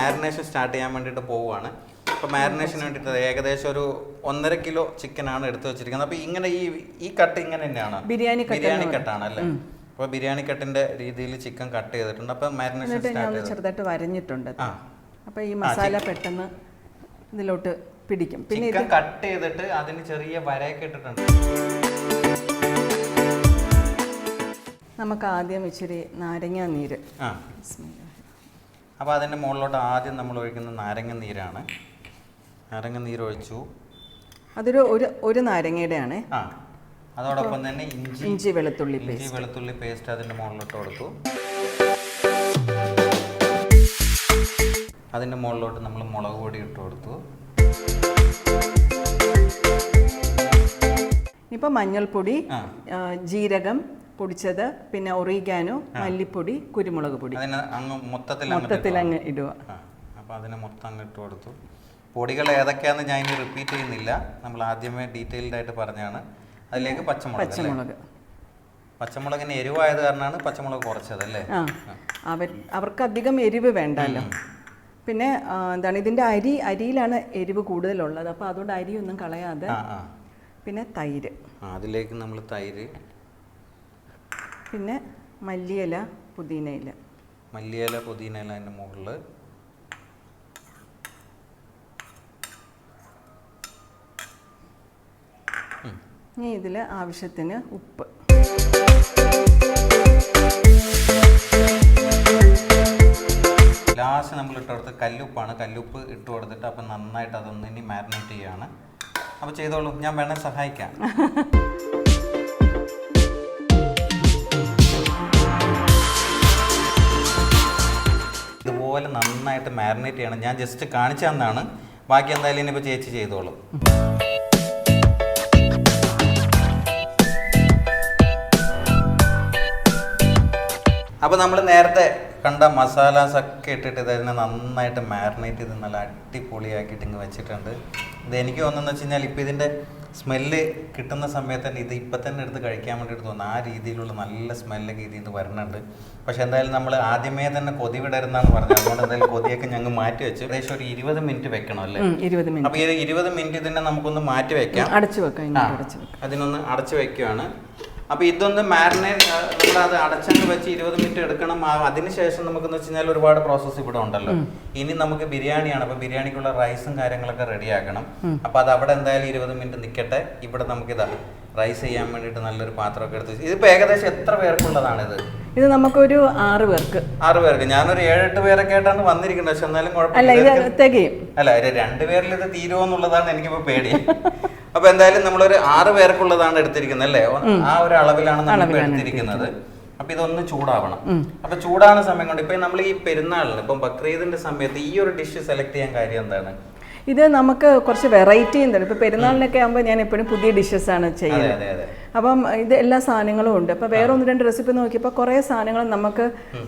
[SPEAKER 1] മാരിനേഷൻ സ്റ്റാർട്ട് ചെയ്യാൻ വേണ്ടിയിട്ട് പോവുകയാണ്. അപ്പോൾ മാരിനേഷന് വേണ്ടിയിട്ട് ഏകദേശം ഒരു ഒന്നര കിലോ ചിക്കൻ ആണ് എടുത്തു വെച്ചിരിക്കുന്നത്. അപ്പോൾ ഇങ്ങനെ ഈ ഈ കട്ട് ഇങ്ങനെ തന്നെയാണ്.
[SPEAKER 2] ബിരിയാണി
[SPEAKER 1] ബിരിയാണി കട്ടാണ് അല്ലേ? അപ്പോൾ ബിരിയാണി കട്ടിന്റെ രീതിയിൽ ചിക്കൻ കട്ട് ചെയ്തിട്ടുണ്ട്. അപ്പോൾ മാരിനേഷൻ സ്റ്റാർട്ട്
[SPEAKER 2] ചെറുതായിട്ട് വരഞ്ഞിട്ടുണ്ട്. അപ്പോൾ ഈ മസാല പെട്ടെന്ന് ഇതിലോട്ട് പിടിക്കും. പിന്നെ
[SPEAKER 1] ചിക്കൻ കട്ട് ചെയ്തിട്ട് അതിന് ചെറിയ വരയൊക്കെ ഇട്ടിട്ടുണ്ട്.
[SPEAKER 2] നമുക്ക് ആദ്യം ഇച്ചിരി നാരങ്ങ നീര്.
[SPEAKER 1] ആ. അപ്പോൾ അതിന്റെ മുകളിലോട്ട് ആദ്യം നമ്മൾ ഒഴിക്കുന്ന നാരങ്ങ നീരാണ്. നാരങ്ങ നീര് ഒഴിച്ചു.
[SPEAKER 2] അതൊരു ഒരു ഒരു നാരങ്ങയുടെ ആണ്
[SPEAKER 1] ആ അതോടൊപ്പം തന്നെ ഇഞ്ചി
[SPEAKER 2] ഇഞ്ചി വെളുത്തുള്ളി
[SPEAKER 1] ഇഞ്ചി വെളുത്തുള്ളി പേസ്റ്റ് അതിന്റെ മുകളിലോട്ട് കൊടുത്തു. അതിന്റെ മുകളിലോട്ട് നമ്മൾ മുളക് പൊടി ഇട്ട് കൊടുത്തു.
[SPEAKER 2] ഇപ്പം മഞ്ഞൾപ്പൊടി ജീരകം പൊടിച്ചത് പിന്നെ ഒറിഗാനോ മല്ലിപ്പൊടി കുരുമുളക് പൊടി.
[SPEAKER 1] മൊത്തത്തിൽ അങ്ങ്
[SPEAKER 2] ഇടുക.
[SPEAKER 1] അപ്പോൾ അതിനെ മൊത്തം അങ്ങ് ഇട്ട് കൊടുത്തു. പൊടികൾ ഏതൊക്കെയാണെന്ന് ഞാൻ ഇനി റിപ്പീറ്റ് ചെയ്യുന്നില്ല. നമ്മൾ ആദ്യമേ ഡീറ്റെയിൽഡ് ആയിട്ട് പറഞ്ഞാണ്. അതിലേക്ക് പച്ചമുളക്
[SPEAKER 2] പച്ചമുളക്.
[SPEAKER 1] പച്ചമുളകിന് എരിവായത് കാരണമാണ് പച്ചമുളക് കുറച്ചത് അല്ലേ?
[SPEAKER 2] അവർ അവർക്ക് അധികം എരിവ് വേണ്ടല്ലോ. പിന്നെ എന്താണ് ഇതിന്റെ അരി അരിയിലാണ് എരിവ് കൂടുതലുള്ളത്. അപ്പോൾ അതുകൊണ്ട് അരിയൊന്നും കളയാതെ പിന്നെ തൈര്.
[SPEAKER 1] അതിലേക്ക് നമ്മൾ തൈര്
[SPEAKER 2] പിന്നെ മല്ലിയില പുതിനയില.
[SPEAKER 1] മല്ലിയില പുതിനയില അതിന്റെ മുകളിൽ.
[SPEAKER 2] ഇനി ഇതിൽ ആവശ്യത്തിന് ഉപ്പ്.
[SPEAKER 1] ലാസ്റ്റ് നമ്മൾ ഇട്ട് കൊടുത്ത് കല്ലുപ്പാണ്. കല്ലുപ്പ് ഇട്ട് കൊടുത്തിട്ട് അപ്പം നന്നായിട്ട് അതൊന്ന് ഇനി മാരിനേറ്റ് ചെയ്യുകയാണ് അപ്പോൾ ചെയ്തോളൂ. ഞാൻ വേണേൽ സഹായിക്കാം. *laughs* ഇതുപോലെ നന്നായിട്ട് മാരിനേറ്റ് ചെയ്യണം. ഞാൻ ജസ്റ്റ് കാണിച്ചു തന്നാണ്. ബാക്കി എന്തായാലും ഇനിയിപ്പോൾ ചേച്ചി ചെയ്തോളും. അപ്പോൾ നമ്മൾ നേരത്തെ കണ്ട മസാലാസ് ഒക്കെ ഇട്ടിട്ട് ഇതിനെ നന്നായിട്ട് മാരിനേറ്റ് ചെയ്ത് നല്ല അടിപൊളിയാക്കിയിട്ട് ഇങ്ങ് വെച്ചിട്ടുണ്ട്. ഇത് എനിക്ക് തോന്നുന്നു വെച്ച് കഴിഞ്ഞാൽ ഇപ്പോൾ ഇതിന്റെ സ്മെല്ല് കിട്ടുന്ന സമയത്ത് തന്നെ ഇത് ഇപ്പം തന്നെ എടുത്ത് കഴിക്കാൻ വേണ്ടിയിട്ട് തോന്നുന്നു. ആ രീതിയിലുള്ള നല്ല സ്മെല്ലൊക്കെ ഇതിൽ നിന്ന് വരുന്നുണ്ട് പക്ഷെ എന്തായാലും നമ്മൾ ആദ്യമേ തന്നെ കൊതി വിടരുന്നാണ് പറഞ്ഞു അതുകൊണ്ട് എന്തായാലും കൊതിയൊക്കെ ഞങ്ങൾ മാറ്റി വെച്ച്. ഏകദേശം ഒരു ഇരുപത് മിനിറ്റ് വെക്കണം അല്ലേ?
[SPEAKER 2] ഇരുപത് മിനിറ്റ്.
[SPEAKER 1] അപ്പോൾ ഈ ഇരുപത് മിനിറ്റ് തന്നെ നമുക്കൊന്ന് മാറ്റി വെക്കാം.
[SPEAKER 2] അടച്ചു വെക്കാം.
[SPEAKER 1] അതിനൊന്ന് അടച്ചു വെക്കുകയാണ് അപ്പോൾ ഇതൊന്ന് മാരിനേറ്റ് നമ്മൾ അത് അടച്ചങ്ങ് വെച്ച് ഇരുപത് മിനിറ്റ് എടുക്കണം. അതിനുശേഷം നമുക്കെന്ന് വെച്ച് കഴിഞ്ഞാൽ ഒരുപാട് പ്രോസസ്സ് ഇവിടെ ഉണ്ടല്ലോ. ഇനി നമുക്ക് ബിരിയാണിയാണ്. അപ്പോൾ ബിരിയാണിക്കുള്ള റൈസും കാര്യങ്ങളൊക്കെ റെഡിയാക്കണം അപ്പോൾ അത് അവിടെ എന്തായാലും ഇരുപത് മിനിറ്റ് നിൽക്കട്ടെ ഇവിടെ നമുക്കിതാ റൈസ് ചെയ്യാൻ വേണ്ടിയിട്ട് നല്ലൊരു പാത്രമൊക്കെ എടുത്ത് ഇതിപ്പോൾ ഏകദേശം എത്ര പേർക്കുള്ളതാണ് ഇത്?
[SPEAKER 2] ഇത് നമുക്കൊരു ആറ് പേർക്ക്.
[SPEAKER 1] ആറ് പേർക്ക്. ഞാനൊരു ഏഴെട്ട് പേരൊക്കെ ആയിട്ടാണ് വന്നിരിക്കുന്നത്. പക്ഷെ എന്നാലും
[SPEAKER 2] അല്ല
[SPEAKER 1] കുഴപ്പമില്ല
[SPEAKER 2] ഇത് തികയും.
[SPEAKER 1] അല്ല ഒരു രണ്ടുപേരിൽ ഇത് തീരുമോ എന്നുള്ളതാണ് എനിക്കിപ്പോ പേടി. *laughs* അപ്പൊ എന്തായാലും നമ്മളൊരു ആറ് പേർക്കുള്ളതാണ് എടുത്തിരിക്കുന്നത് അല്ലേ? ആ ഒരു അളവിലാണ് നമ്മൾ എടുത്തിരിക്കുന്നത്. അപ്പൊ ഇതൊന്ന് ചൂടാവണം. അപ്പൊ ചൂടാവുന്ന സമയം കൊണ്ട് ഇപ്പൊ നമ്മൾ ഈ പെരുന്നാളിന് ഇപ്പം ബക്രീദിന്റെ സമയത്ത് ഈ ഒരു ഡിഷ് സെലക്ട് ചെയ്യാൻ കാര്യം എന്താണ്?
[SPEAKER 2] ഇത് നമുക്ക് കുറച്ച് വെറൈറ്റി എന്താണ്? ഇപ്പൊ പെരുന്നാളിനൊക്കെ ആകുമ്പോൾ ഞാൻ എപ്പോഴും പുതിയ ഡിഷസ് ആണ് ചെയ്യുന്നത്. അപ്പം ഇത് എല്ലാ സാധനങ്ങളും ഉണ്ട്. അപ്പോൾ വേറെ ഒന്ന് രണ്ട് റെസിപ്പി നോക്കിയപ്പോൾ കുറേ സാധനങ്ങൾ നമുക്ക്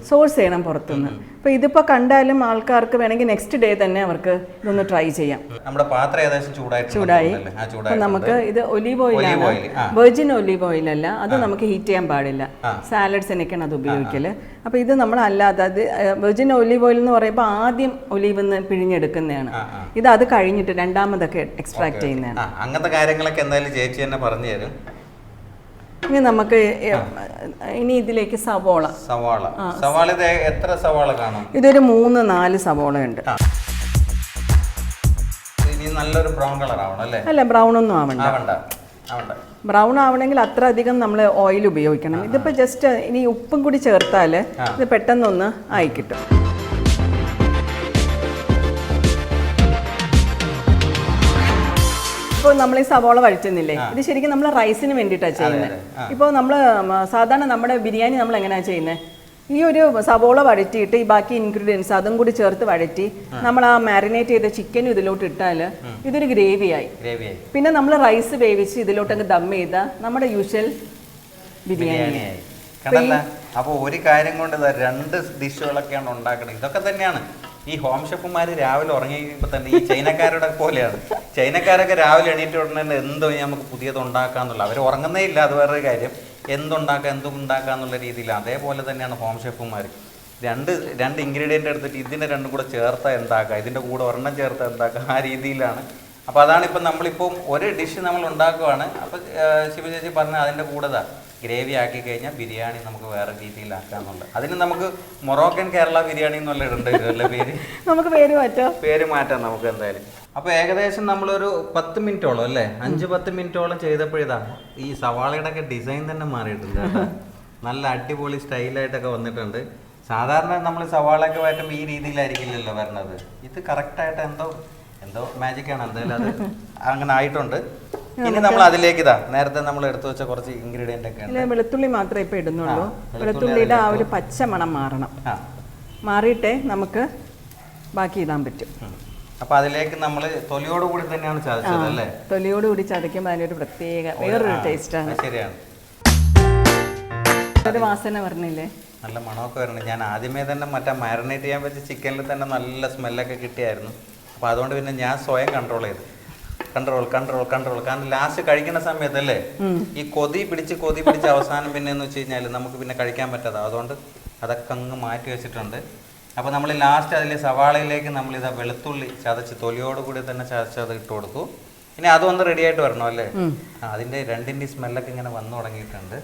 [SPEAKER 2] സോഴ്സ് ചെയ്യണം പുറത്തുനിന്ന്. അപ്പോൾ ഇതിപ്പോൾ കണ്ടാലും ആൾക്കാർക്ക് വേണമെങ്കിൽ നെക്സ്റ്റ് ഡേ തന്നെ അവർക്ക് ഇതൊന്ന് ട്രൈ ചെയ്യാം.
[SPEAKER 1] നമ്മുടെ പാത്രം ഏകദേശം
[SPEAKER 2] ചൂടായി.
[SPEAKER 1] ആ
[SPEAKER 2] അപ്പം
[SPEAKER 1] ചൂടായി
[SPEAKER 2] നമുക്ക് ഇത് ഒലീവ് ഓയിലാണ് വെർജിൻ ഒലീവ് ഓയിൽ അല്ല. അത് നമുക്ക് ഹീറ്റ് ചെയ്യാൻ പാടില്ല. സാലഡ്സിനൊക്കെയാണ് അത് ഉപയോഗിക്കൽ. അപ്പോൾ ഇത് നമ്മൾ അല്ലാതെ അത് വെർജിൻ ഒലീവ് ഓയിൽ എന്ന് പറയുമ്പോൾ ആദ്യം ഒലീവ് നിന്ന് പിഴിഞ്ഞെടുക്കുന്നതാണ്. ഇത് അത് കഴിഞ്ഞിട്ട് രണ്ടാമതൊക്കെ എക്സ്ട്രാക്ട് ചെയ്യുന്നതാണ്.
[SPEAKER 1] അങ്ങനത്തെ കാര്യങ്ങളൊക്കെ എന്തായാലും ചേച്ചി തന്നെ പറഞ്ഞു തരും.
[SPEAKER 2] ഇനി നമുക്ക് ഇനി ഇതിലേക്ക് സവോള.
[SPEAKER 1] സവാള. സവാള ഇത് എത്ര സവാള കാണും?
[SPEAKER 2] ഇതൊരു മൂന്ന് നാല് സവോള ഉണ്ട്
[SPEAKER 1] നല്ലൊരു ബ്രൗൺ കളർ ആവണം അല്ലേ?
[SPEAKER 2] അല്ല ബ്രൗൺ ഒന്നും ആവണ്ട.
[SPEAKER 1] ആവണ്ട ആവണ്ട.
[SPEAKER 2] ബ്രൗൺ ആവണമെങ്കിൽ അത്ര അധികം നമ്മൾ ഓയിൽ ഉപയോഗിക്കണം. ഇതിപ്പോൾ ജസ്റ്റ് ഇനി ഉപ്പും കൂടി ചേർത്താൽ ഇത് പെട്ടെന്നൊന്ന് ആയി കിട്ടും. ഇപ്പോൾ നമ്മൾ ഈ സവോള വഴറ്റുന്നില്ലേ? ഇത് ശരിക്കും നമ്മൾ റൈസിന് വേണ്ടിയിട്ടാണ് ചെയ്യുന്നത് ഇപ്പോൾ നമ്മൾ സാധാരണ നമ്മുടെ ബിരിയാണി നമ്മൾ എങ്ങനെയാണ് ചെയ്യുന്നത് ഈ ഒരു സവോള വഴറ്റിയിട്ട് ഈ ബാക്കി ഇൻഗ്രീഡിയൻസ് അതും കൂടി ചേർത്ത് വഴറ്റി നമ്മൾ ആ മാരിനേറ്റ് ചെയ്ത ചിക്കനും ഇതിലോട്ട് ഇട്ടാൽ ഇതൊരു ഗ്രേവിയായി പിന്നെ നമ്മൾ റൈസ് വേവിച്ച് ഇതിലോട്ടങ്ങ് ദം ചെയ്ത നമ്മുടെ യൂഷ്വൽ ബിരിയാണി.
[SPEAKER 1] ബിരിയാണിയായി. അപ്പോൾ ഒരു കാര്യം കൊണ്ട് രണ്ട് ഡിഷുകളൊക്കെയാണ് ഉണ്ടാക്കുന്നത് ഇതൊക്കെ തന്നെയാണ്. ഈ ഹോം ഷെഫുമാർ രാവിലെ ഉറങ്ങി കഴിയുമ്പോൾ തന്നെ ഈ ചൈനക്കാരുടെ പോലെയാണ്. ചൈനക്കാരൊക്കെ രാവിലെ എണീറ്റ് ഉടനെ എന്തോ നമുക്ക് പുതിയത് ഉണ്ടാക്കാന്നുള്ള അവർ ഉറങ്ങുന്നേ ഇല്ല അത് വേറൊരു കാര്യം. എന്തുണ്ടാക്കാം എന്തുണ്ടാക്കാം എന്നുള്ള രീതിയിൽ അതേപോലെ തന്നെയാണ് ഹോം ഷെഫുമാർ രണ്ട് രണ്ട് ഇൻഗ്രീഡിയന്റ് എടുത്തിട്ട് ഇതിനെ രണ്ടും കൂടെ ചേർത്താൽ എന്താക്കാം? ഇതിന്റെ കൂടെ ഒരെണ്ണം ചേർത്താൽ എന്താക്കാം? ആ രീതിയിലാണ്. അപ്പോൾ അതാണ് ഇപ്പം നമ്മളിപ്പം ഒരു ഡിഷ് നമ്മൾ ഉണ്ടാക്കുവാണ്. അപ്പോൾ ശിവചേച്ചി പറഞ്ഞ അതിന്റെ കൂടെ ഗ്രേവി ആക്കി കഴിഞ്ഞാൽ ബിരിയാണി നമുക്ക് വേറെ രീതിയിലാക്കാന്നുള്ളത് അതിന് നമുക്ക് മൊറോക്കൻ കേരള ബിരിയാണി എന്നുള്ള ഇടേണ്ടി പേര്?
[SPEAKER 2] നമുക്ക് പേര് മാറ്റാം?
[SPEAKER 1] പേര് മാറ്റാം നമുക്ക് എന്തായാലും. അപ്പോൾ ഏകദേശം നമ്മളൊരു പത്ത് മിനിറ്റോളം അല്ലേ? അഞ്ച് പത്ത് മിനിറ്റോളം ചെയ്തപ്പോഴിതാ ഈ സവാളയുടെ ഒക്കെ ഡിസൈൻ തന്നെ മാറിയിട്ടുണ്ട്. നല്ല അടിപൊളി സ്റ്റൈലായിട്ടൊക്കെ വന്നിട്ടുണ്ട്. സാധാരണ നമ്മൾ സവാളയൊക്കെ വയറ്റുമ്പോൾ ഈ രീതിയിലായിരിക്കില്ലല്ലോ വരണത്. ഇത് കറക്റ്റായിട്ട് എന്തോ എന്തോ മാജിക്കാണ് എന്തായാലും അത്. അങ്ങനെ ആയിട്ടുണ്ട്. ഇനി നമ്മൾ അതിലേക്ക് ഇതാ നേരത്തെ നമ്മൾ എടുത്തു വെച്ച കുറച്ച് ഇൻഗ്രീഡിയന്റ് ഒക്കെ
[SPEAKER 2] വെളുത്തുള്ളി മാത്രമേ ഇപ്പൊ ഇടുന്നുള്ളൂ. വെളുത്തുള്ളിയുടെ ആ ഒരു പച്ച മണം മാറണം. മാറിയിട്ടേ നമുക്ക് ബാക്കി ഇടാൻ പറ്റും.
[SPEAKER 1] അപ്പൊ അതിലേക്ക് നമ്മൾ തൊലിയോട് കൂടി തന്നെയാണ് ചതച്ചത് അല്ലേ?
[SPEAKER 2] തൊലിയോട് കൂടി ചതയ്ക്കുമ്പോൾ അതിനൊരു പ്രത്യേക വേറൊരു ടേസ്റ്റ്
[SPEAKER 1] ആണ്. ശരിയാണ്.
[SPEAKER 2] ഒരു വാസന പറഞ്ഞില്ലേ
[SPEAKER 1] നല്ല മണമൊക്കെ വരണം ഞാൻ ആദ്യമേ തന്നെ മറ്റേ മാരിനേറ്റ് ചെയ്യാൻ പറ്റിയ ചിക്കനിൽ തന്നെ നല്ല സ്മെല്ലൊക്കെ കിട്ടിയായിരുന്നു. അപ്പോൾ അതുകൊണ്ട് പിന്നെ ഞാൻ സ്വയം കൺട്രോൾ ചെയ്തു. Control control control. കാരണം ലാസ്റ്റ് കഴിക്കുന്ന സമയത്തല്ലേ ഈ കൊതി പിടിച്ച് കൊതി പിടിച്ച് അവസാനം പിന്നെ എന്ന് വെച്ച് കഴിഞ്ഞാൽ നമുക്ക് പിന്നെ കഴിക്കാൻ പറ്റാതെ. അതുകൊണ്ട് അതൊക്കെ അങ്ങ് മാറ്റി വെച്ചിട്ടുണ്ട്. അപ്പോൾ നമ്മൾ ലാസ്റ്റ് അതിൽ സവാളയിലേക്ക് നമ്മൾ ഇതാ വെളുത്തുള്ളി ചതച്ച് തൊലിയോട് കൂടി തന്നെ അത് ഇട്ട് കൊടുത്തു. ഇനി അതൊന്ന് റെഡി ആയിട്ട് വരണം അല്ലേ? അതിന്റെ രണ്ടിന്റെ സ്മെല്ലൊക്കെ ഇങ്ങനെ വന്നു തുടങ്ങിയിട്ടുണ്ട്.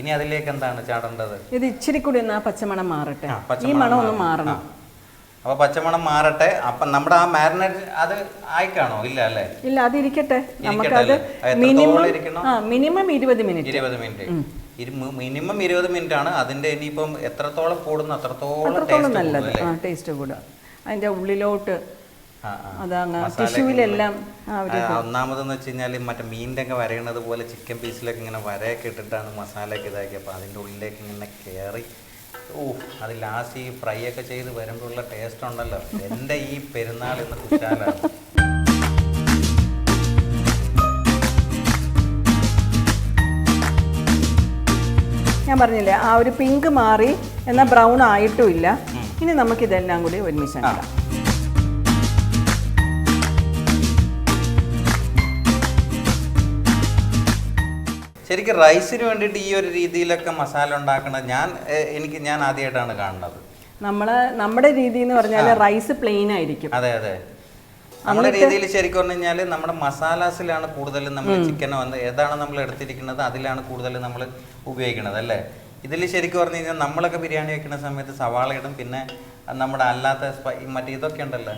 [SPEAKER 1] ഇനി അതിലേക്ക് എന്താണ് ചാടേണ്ടത്?
[SPEAKER 2] ഇത് ഇച്ചിരി കൂടി ഒന്ന് ആ പച്ചമണം മാറട്ടെ. ഈ മണം ഒന്ന്
[SPEAKER 1] മാറണം.
[SPEAKER 2] മാറണം
[SPEAKER 1] ആ. അപ്പൊ പച്ചമണം മാറട്ടെ. അപ്പൊ നമ്മുടെ ആ മാരിനേറ്റ് അത് ആയിക്കാണോ? ഇല്ല അല്ലേ?
[SPEAKER 2] ഇല്ല അതിരിക്കട്ടെ
[SPEAKER 1] ഇരിക്കട്ടെ.
[SPEAKER 2] നമുക്കത്
[SPEAKER 1] അത്
[SPEAKER 2] മിനിമം? ആ മിനിമം ഇരുപത് മിനിറ്റ്.
[SPEAKER 1] ഇരുപത് മിനിറ്റ്. മിനിമം ഇരുപത് മിനിറ്റ് ആണ് അതിന്റെ ഇനിയിപ്പം എത്രത്തോളം കൂടുന്നു അത്രത്തോളം ടേസ്റ്റ്
[SPEAKER 2] നല്ലത്. ആ ടേസ്റ്റ് കൂടുക. അതിന്റെ ഉള്ളിലോട്ട് ടിഷ്യൂവിലെല്ലാം
[SPEAKER 1] ഒന്നാമതെന്ന് വെച്ച് കഴിഞ്ഞാൽ മറ്റേ മീനിന്റെ ഒക്കെ വരയണത് പോലെ ചിക്കൻ പീസിലൊക്കെ ഇങ്ങനെ വരയൊക്കെ ഇട്ടിട്ടാണ് മസാലയൊക്കെ ഇതാക്കി അപ്പോൾ അതിന്റെ ഉള്ളിലേക്ക് ഇങ്ങനെ കയറി ഓ അത് ലാസ്റ്റ് ഈ ഫ്രൈ ഒക്കെ ചെയ്ത് വരുമ്പോഴുള്ള ടേസ്റ്റ് ഉണ്ടല്ലോ. എന്റെ ഈ പെരുന്നാൾ ഇന്ന് കുശാലാണ്.
[SPEAKER 2] ഞാൻ പറഞ്ഞില്ലേ ആ ഒരു പിങ്ക് മാറി എന്നാൽ ബ്രൗൺ ആയിട്ടും ഇല്ല. ഇനി നമുക്കിതെല്ലാം കൂടി ഒരുമിച്ച്
[SPEAKER 1] ആ. ശരിക്കും റൈസിന് വേണ്ടിയിട്ട് ഈ ഒരു രീതിയിലൊക്കെ മസാല ഉണ്ടാക്കുന്നത് ഞാൻ എനിക്ക് ഞാൻ ആദ്യമായിട്ടാണ് കാണുന്നത്.
[SPEAKER 2] നമ്മൾ നമ്മുടെ രീതി എന്ന് പറഞ്ഞാൽ റൈസ് പ്ലെയിൻ ആയിരിക്കും.
[SPEAKER 1] അതെ അതെ. നമ്മുടെ രീതിയിൽ ശരിക്കും പറഞ്ഞു കഴിഞ്ഞാൽ നമ്മുടെ മസാലാസിലാണ് കൂടുതലും നമ്മൾ ചിക്കൻ വന്ന് ഏതാണ് നമ്മൾ എടുത്തിരിക്കുന്നത് അതിലാണ് കൂടുതലും നമ്മൾ ഉപയോഗിക്കുന്നത് അല്ലേ? ഇതിൽ ശരിക്കും പറഞ്ഞു കഴിഞ്ഞാൽ നമ്മളൊക്കെ ബിരിയാണി വെക്കുന്ന സമയത്ത് സവാള ഇടും പിന്നെ നമ്മുടെ അല്ലാത്ത മറ്റേ ഇതൊക്കെ ഉണ്ടല്ലോ.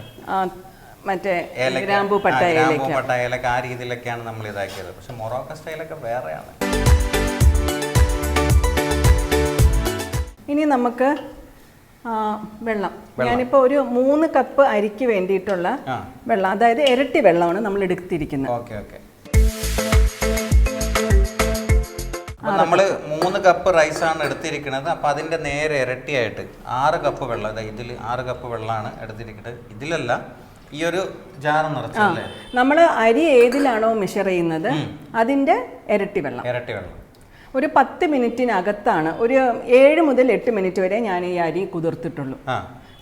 [SPEAKER 2] മറ്റേ
[SPEAKER 1] ഏലക്ക
[SPEAKER 2] ഗ്രാമ്പു പട്ട
[SPEAKER 1] ആ, പട്ട ഏലക്ക ആ രീതിയിലൊക്കെയാണ് നമ്മൾ ഇതാക്കിയത്. പക്ഷെ മൊറോക്ക സ്റ്റൈലൊക്കെ വേറെയാണ്.
[SPEAKER 2] ഇനി നമുക്ക് വെള്ളം. ഞാനിപ്പോൾ ഒരു മൂന്ന് കപ്പ് അരിക്ക് വേണ്ടിയിട്ടുള്ള വെള്ളം അതായത് ഇരട്ടി വെള്ളമാണ് നമ്മൾ എടുത്തിരിക്കുന്നത്.
[SPEAKER 1] Okay okay. നമ്മൾ നമ്മൾ മൂന്ന് കപ്പ് റൈസ് ആണ് എടുത്തിരിക്കുന്നത്. അപ്പൊ അതിന്റെ നേരെ ഇരട്ടിയായിട്ട് ആറ് കപ്പ് വെള്ളം അതായത് ഇതിൽ ആറ് കപ്പ് വെള്ളമാണ് എടുത്തിരിക്കുന്നത്. ഇതിലല്ല ഈ ഒരു ജാർ നിറച്ചല്ലേ
[SPEAKER 2] നമ്മൾ അരി ഏതിലാണോ മെഷർ ചെയ്യുന്നത് അതിന്റെ ഇരട്ടി വെള്ളം.
[SPEAKER 1] ഇരട്ടി വെള്ളം.
[SPEAKER 2] ഒരു പത്ത് മിനിറ്റിനകത്താണ് ഒരു ഏഴ് മുതൽ എട്ട് മിനിറ്റ് വരെ ഞാൻ ഈ അരി കുതിർത്തിട്ടുള്ളൂ.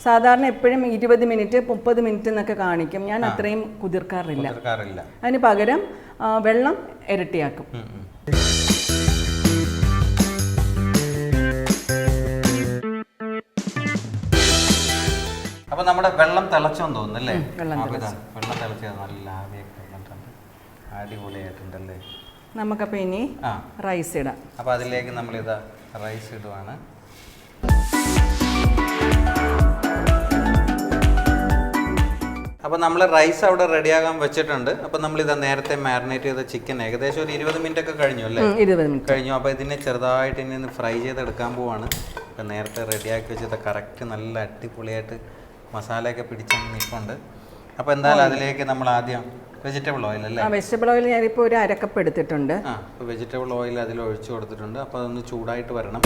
[SPEAKER 2] സാധാരണ എപ്പോഴും ഇരുപത് മിനിറ്റ് മുപ്പത് മിനിറ്റ് എന്നൊക്കെ കാണിക്കും. ഞാൻ അത്രയും കുതിർക്കാറില്ല.
[SPEAKER 1] കുതിർക്കാറില്ല.
[SPEAKER 2] അതിന് പകരം വെള്ളം ഇരട്ടിയാക്കും.
[SPEAKER 1] അപ്പൊ നമ്മുടെ വെള്ളം തിളച്ചോന്ന് തോന്നുന്നല്ലേ
[SPEAKER 2] വെള്ളം
[SPEAKER 1] തിളച്ചത് നല്ല ആവിയൊക്കെ വന്നിട്ടുണ്ട്. അടിപൊളിയായിട്ടുണ്ടല്ലേ?
[SPEAKER 2] നമുക്കപ്പോൾ ഇനി റൈസ് ഇടാം.
[SPEAKER 1] അപ്പോൾ അതിലേക്ക് നമ്മൾ ഇതാ റൈസ് ഇടുവാണ്. അപ്പോൾ നമ്മൾ റൈസ് അവിടെ റെഡിയാകാൻ വെച്ചിട്ടുണ്ട്. അപ്പോൾ ഇതാ നേരത്തെ മാരിനേറ്റ് ചെയ്ത ചിക്കൻ ഏകദേശം ഒരു ഇരുപത് മിനിറ്റ് ഒക്കെ കഴിഞ്ഞു അല്ലേ?
[SPEAKER 2] ഇരുപത് മിനിറ്റ്
[SPEAKER 1] കഴിഞ്ഞു. അപ്പോൾ ഇതിനെ ചെറുതായിട്ട് ഇനി ഫ്രൈ ഫ്രൈ ചെയ്തെടുക്കാൻ പോവാണ്. അപ്പോൾ നേരത്തെ റെഡിയാക്കി വെച്ചത് കറക്റ്റ് നല്ല അടിപൊളിയായിട്ട് മസാലയൊക്കെ പിടിച്ചങ്ങ് നിൽപ്പുണ്ട് അപ്പോൾ എന്തായാലും അതിലേക്ക് നമ്മൾ ആദ്യം വെജിറ്റബിൾ ഓയിൽ അല്ലേ?
[SPEAKER 2] വെജിറ്റബിൾ ഓയിൽ ഞാനിപ്പോൾ ഒരു അരക്കപ്പ് എടുത്തിട്ടുണ്ട്.
[SPEAKER 1] ആ വെജിറ്റബിൾ ഓയിൽ അതിൽ ഒഴിച്ചു കൊടുത്തിട്ടുണ്ട്. അപ്പോൾ അതൊന്ന് ചൂടായിട്ട് വരണം.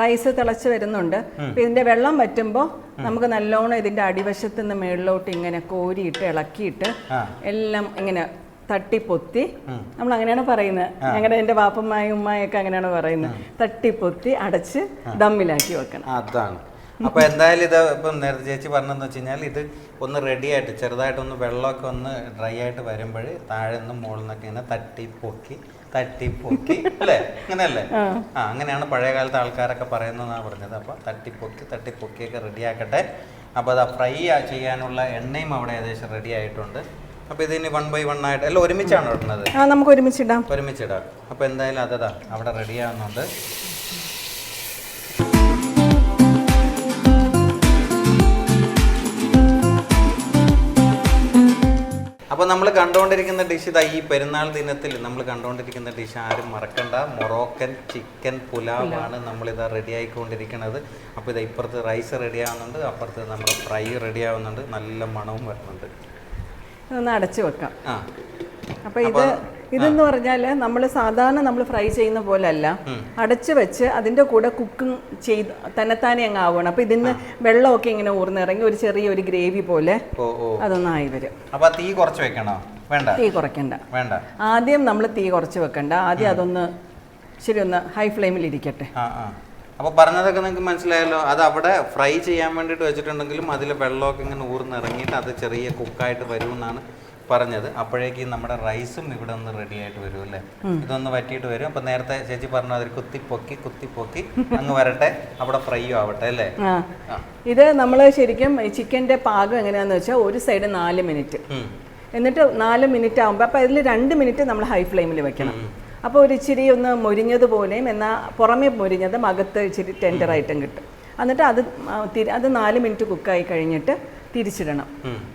[SPEAKER 2] റൈസ് തിളച്ച് വരുന്നുണ്ട്. ഇതിന്റെ വെള്ളം വറ്റുമ്പോൾ നമുക്ക് നല്ലോണം ഇതിന്റെ അടിവശത്ത് നിന്ന് മേളിലോട്ട് ഇങ്ങനെ കോരിയിട്ട് ഇളക്കിയിട്ട് എല്ലാം ഇങ്ങനെ തട്ടി പൊത്തി നമ്മൾ അങ്ങനെയാണ് പറയുന്നത് ഞങ്ങളുടെ എന്റെ വാപ്പമ്മായും ഉമ്മയൊക്കെ അങ്ങനെയാണ് പറയുന്നത്. തട്ടിപ്പൊത്തി അടച്ച് ദമ്മിലാക്കി വെക്കണം.
[SPEAKER 1] അതാണ്. അപ്പൊ എന്തായാലും ഇത് ഇപ്പം നേരത്തെ ചേച്ചി പറഞ്ഞതെന്ന് വെച്ച് കഴിഞ്ഞാൽ ഇത് ഒന്ന് റെഡി ആയിട്ട് ചെറുതായിട്ടൊന്ന് വെള്ളമൊക്കെ ഒന്ന് ഡ്രൈ ആയിട്ട് വരുമ്പോൾ താഴെ നിന്നും മുകളിൽ നിന്നൊക്കെ ഇങ്ങനെ തട്ടി പൊക്കി തട്ടി പൊക്കി അല്ലേ? അങ്ങനെയല്ലേ ആ. അങ്ങനെയാണ് പഴയ കാലത്തെ ആൾക്കാരൊക്കെ പറയുന്നതെന്നാണ് പറഞ്ഞത്. അപ്പോൾ തട്ടി പൊക്കി റെഡിയാക്കട്ടെ പൊക്കിയൊക്കെ റെഡി ആക്കട്ടെ. അപ്പോൾ അത് ഫ്രൈ ചെയ്യാനുള്ള എണ്ണയും അവിടെ ഏകദേശം റെഡി ആയിട്ടുണ്ട്. അപ്പോൾ ഇതിന് വൺ ബൈ വൺ ആയിട്ട് എല്ലാം ഒരുമിച്ചാണ് ഇടുന്നത്?
[SPEAKER 2] ആ നമുക്ക് ഒരുമിച്ചിടാം
[SPEAKER 1] ഒരുമിച്ചിടാം അപ്പോൾ എന്തായാലും അതതാ അവിടെ റെഡി ആവുന്നുണ്ട്. അപ്പോൾ നമ്മൾ കണ്ടുകൊണ്ടിരിക്കുന്ന ഡിഷ് ഇതാ ഈ പെരുന്നാൾ ദിനത്തിൽ നമ്മൾ കണ്ടുകൊണ്ടിരിക്കുന്ന ഡിഷ് ആരും മറക്കണ്ട. മൊറോക്കൻ ചിക്കൻ പുലാവാണ് നമ്മളിതാ റെഡി ആയിക്കൊണ്ടിരിക്കുന്നത് അപ്പോൾ ഇതാ ഇപ്പുറത്ത് റൈസ് റെഡി ആവുന്നുണ്ട് അപ്പുറത്ത് നമ്മുടെ ഫ്രൈ റെഡി ആവുന്നുണ്ട്. നല്ല മണവും വരുന്നുണ്ട്.
[SPEAKER 2] ഇതൊന്ന് അടച്ചു വെക്കാം.
[SPEAKER 1] അപ്പൊ
[SPEAKER 2] അപ്പോൾ ഇത് ഇതെന്ന് പറഞ്ഞാൽ നമ്മൾ സാധാരണ നമ്മൾ ഫ്രൈ ചെയ്യുന്ന പോലെ അല്ല അടച്ച് വെച്ച് അതിന്റെ കൂടെ കുക്കിംഗ് ചെയ്ത് തന്നെത്താനെ അങ്ങ് ആവുകയാണ് അപ്പോൾ ഇതിന് വെള്ളമൊക്കെ ഇങ്ങനെ ഊർന്നിറങ്ങി ഒരു ചെറിയ ഒരു ഗ്രേവി പോലെ അതൊന്നായി വരും.
[SPEAKER 1] അപ്പോൾ തീ കുറച്ച് വെക്കണോ? വേണ്ട.
[SPEAKER 2] തീ കുറയ്ക്കണ്ട.
[SPEAKER 1] വേണ്ട.
[SPEAKER 2] ആദ്യം നമ്മൾ തീ കുറച്ച് വെക്കണ്ട. ആദ്യം അതൊന്ന് ശരി ഒന്ന് ഹൈ ഫ്ലെയിമിൽ ഇരിക്കട്ടെ.
[SPEAKER 1] അപ്പോൾ പറഞ്ഞതൊക്കെ നിങ്ങൾക്ക് മനസ്സിലായല്ലോ. അത് അവിടെ ഫ്രൈ ചെയ്യാൻ വേണ്ടിയിട്ട് വെച്ചിട്ടുണ്ടെങ്കിലും അതിൽ വെള്ളമൊക്കെ ഇങ്ങനെ ഊർന്നിറങ്ങിയിട്ട് അത് ചെറിയ കുക്കായിട്ട് വരുമെന്നാണ് പറഞ്ഞത്. അപ്പോഴേക്കും നമ്മുടെ റൈസും ഇവിടെ ഒന്ന് റെഡി ആയിട്ട് വരും അല്ലേ? ഇതൊന്ന് വറ്റിയിട്ട് വരും. അപ്പൊ നേരത്തെ ചേച്ചി പറഞ്ഞു അതിൽ കുത്തി പൊക്കി കുത്തി പൊക്കി അങ്ങ് വരട്ടെ. അവിടെ ഫ്രൈയും ആവട്ടെ അല്ലേ?
[SPEAKER 2] ഇത് നമ്മൾ ശരിക്കും ചിക്കന്റെ പാകം എങ്ങനെയാന്ന് വെച്ചാൽ ഒരു സൈഡ് നാല് മിനിറ്റ് എന്നിട്ട് നാല് മിനിറ്റ് ആകുമ്പോൾ അപ്പോൾ അതിൽ രണ്ട് മിനിറ്റ് നമ്മൾ ഹൈ ഫ്ലെയിമിൽ വെക്കണം. അപ്പോൾ ഒരു ഇച്ചിരി ഒന്ന് മുരിഞ്ഞതുപോലെയും എന്നാൽ പുറമേ മുരിഞ്ഞതും അകത്ത് ഇച്ചിരി ടെൻഡറായിട്ടും കിട്ടും. എന്നിട്ട് അത് തിരി- അത് നാല് മിനിറ്റ് കുക്കായി കഴിഞ്ഞിട്ട് തിരിച്ചിടണം.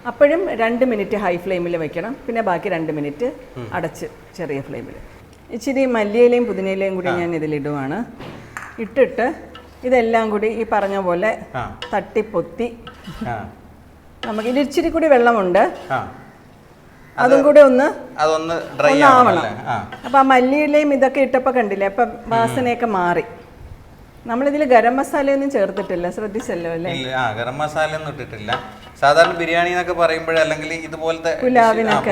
[SPEAKER 2] അപ്പോഴും രണ്ട് മിനിറ്റ് ഹൈ ഫ്ലെയിമിൽ വെക്കണം. പിന്നെ ബാക്കി രണ്ട് മിനിറ്റ് അടച്ച് ചെറിയ ഫ്ലെയിമിൽ. ഇച്ചിരി മല്ലിയിലയും പുതിനയിലയും കൂടി ഞാൻ ഇതിലിടുവാണ്. ഇട്ടിട്ട് ഇതെല്ലാം കൂടി ഈ പറഞ്ഞ പോലെ തട്ടിപ്പൊത്തി. നമുക്ക് ഇതിൽ ഇച്ചിരി കൂടി വെള്ളമുണ്ട്. അതും കൂടെ ഒന്ന്
[SPEAKER 1] അതൊന്ന് ഡ്രൈ ആവണം
[SPEAKER 2] അപ്പൊ
[SPEAKER 1] അല്ലേ? ആ.
[SPEAKER 2] മല്ലിയിലയും ഇതൊക്കെ ഇട്ടപ്പോൾ കണ്ടില്ലേ? അപ്പം വാസനയൊക്കെ മാറി. നമ്മളിതിൽ ഗരം മസാല ഒന്നും ചേർത്തിട്ടില്ല. ശ്രദ്ധിച്ചല്ലോ അല്ലേ?
[SPEAKER 1] ആ ഗരം മസാല ഒന്നും ഇട്ടിട്ടില്ല. സാധാരണ ബിരിയാണി എന്നൊക്കെ പറയുമ്പോഴേ അല്ലെങ്കിൽ ഇതുപോലത്തെ. പുലാവിലൊക്കെ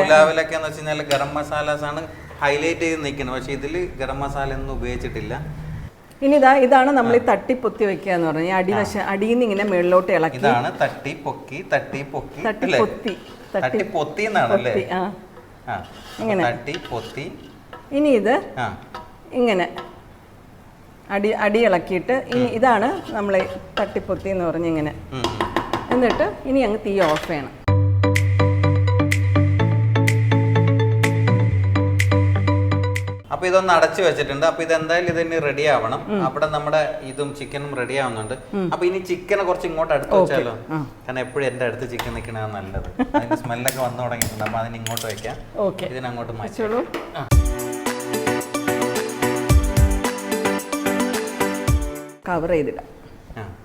[SPEAKER 1] എന്ന് വെച്ച് കഴിഞ്ഞാൽ ഗരം മസാലാസ് ആണ് ഹൈലൈറ്റ് ചെയ്ത് നിൽക്കുന്നത് പക്ഷെ ഇതിൽ ഗരം മസാല ഒന്നും ഉപയോഗിച്ചിട്ടില്ല.
[SPEAKER 2] ഇനി ഇതാ ഇതാണ് നമ്മൾ ഈ തട്ടി പൊത്തി വെക്കുക എന്ന് പറഞ്ഞാൽ അടിവശം അടിയിൽ നിന്ന് ഇങ്ങനെ മേളിലോട്ട് ഇളക്കി.
[SPEAKER 1] ഇതാണ് തട്ടി പൊക്കി തട്ടി പൊക്കി
[SPEAKER 2] തട്ടി പൊത്തി.
[SPEAKER 1] തട്ടി പൊത്തി എന്നാണല്ലേ
[SPEAKER 2] ഇങ്ങനെ.
[SPEAKER 1] തട്ടി പൊത്തി.
[SPEAKER 2] ഇനി ഇത് ഇങ്ങനെ അടി അടി ഇളക്കിയിട്ട് ഇനി ഇതാണ് നമ്മൾ തട്ടിപ്പൊത്തി എന്ന് പറഞ്ഞ് ഇങ്ങനെ.
[SPEAKER 1] ഉം, ഉം.
[SPEAKER 2] എന്നിട്ട് ഇനി അങ്ങ് തീ ഓഫ് ചെയ്യണം.
[SPEAKER 1] അപ്പൊ ഇതൊന്ന് അടച്ചു വെച്ചിട്ടുണ്ട്. അപ്പൊ ഇത് എന്തായാലും ഇതിന് റെഡി ആവണം അവിടെ നമ്മുടെ ഇതും ചിക്കനും റെഡി ആവുന്നുണ്ട്. അപ്പൊ ഇനി ചിക്കനെ കുറച്ച് ഇങ്ങോട്ട് അടുത്ത് വെച്ചാലോ? കാരണം എപ്പോഴും എന്റെ അടുത്ത് ചിക്കൻ നിൽക്കണതാണ് നല്ലത്. അതിന്റെ സ്മെല്ലൊക്കെ വന്നു തുടങ്ങിയിട്ടുണ്ട്. അപ്പൊ അതിന് ഇങ്ങോട്ട് വെക്കാം. ഇതിനങ്ങോട്ട് മാറ്റി.
[SPEAKER 2] കവർ ചെയ്തിടാം.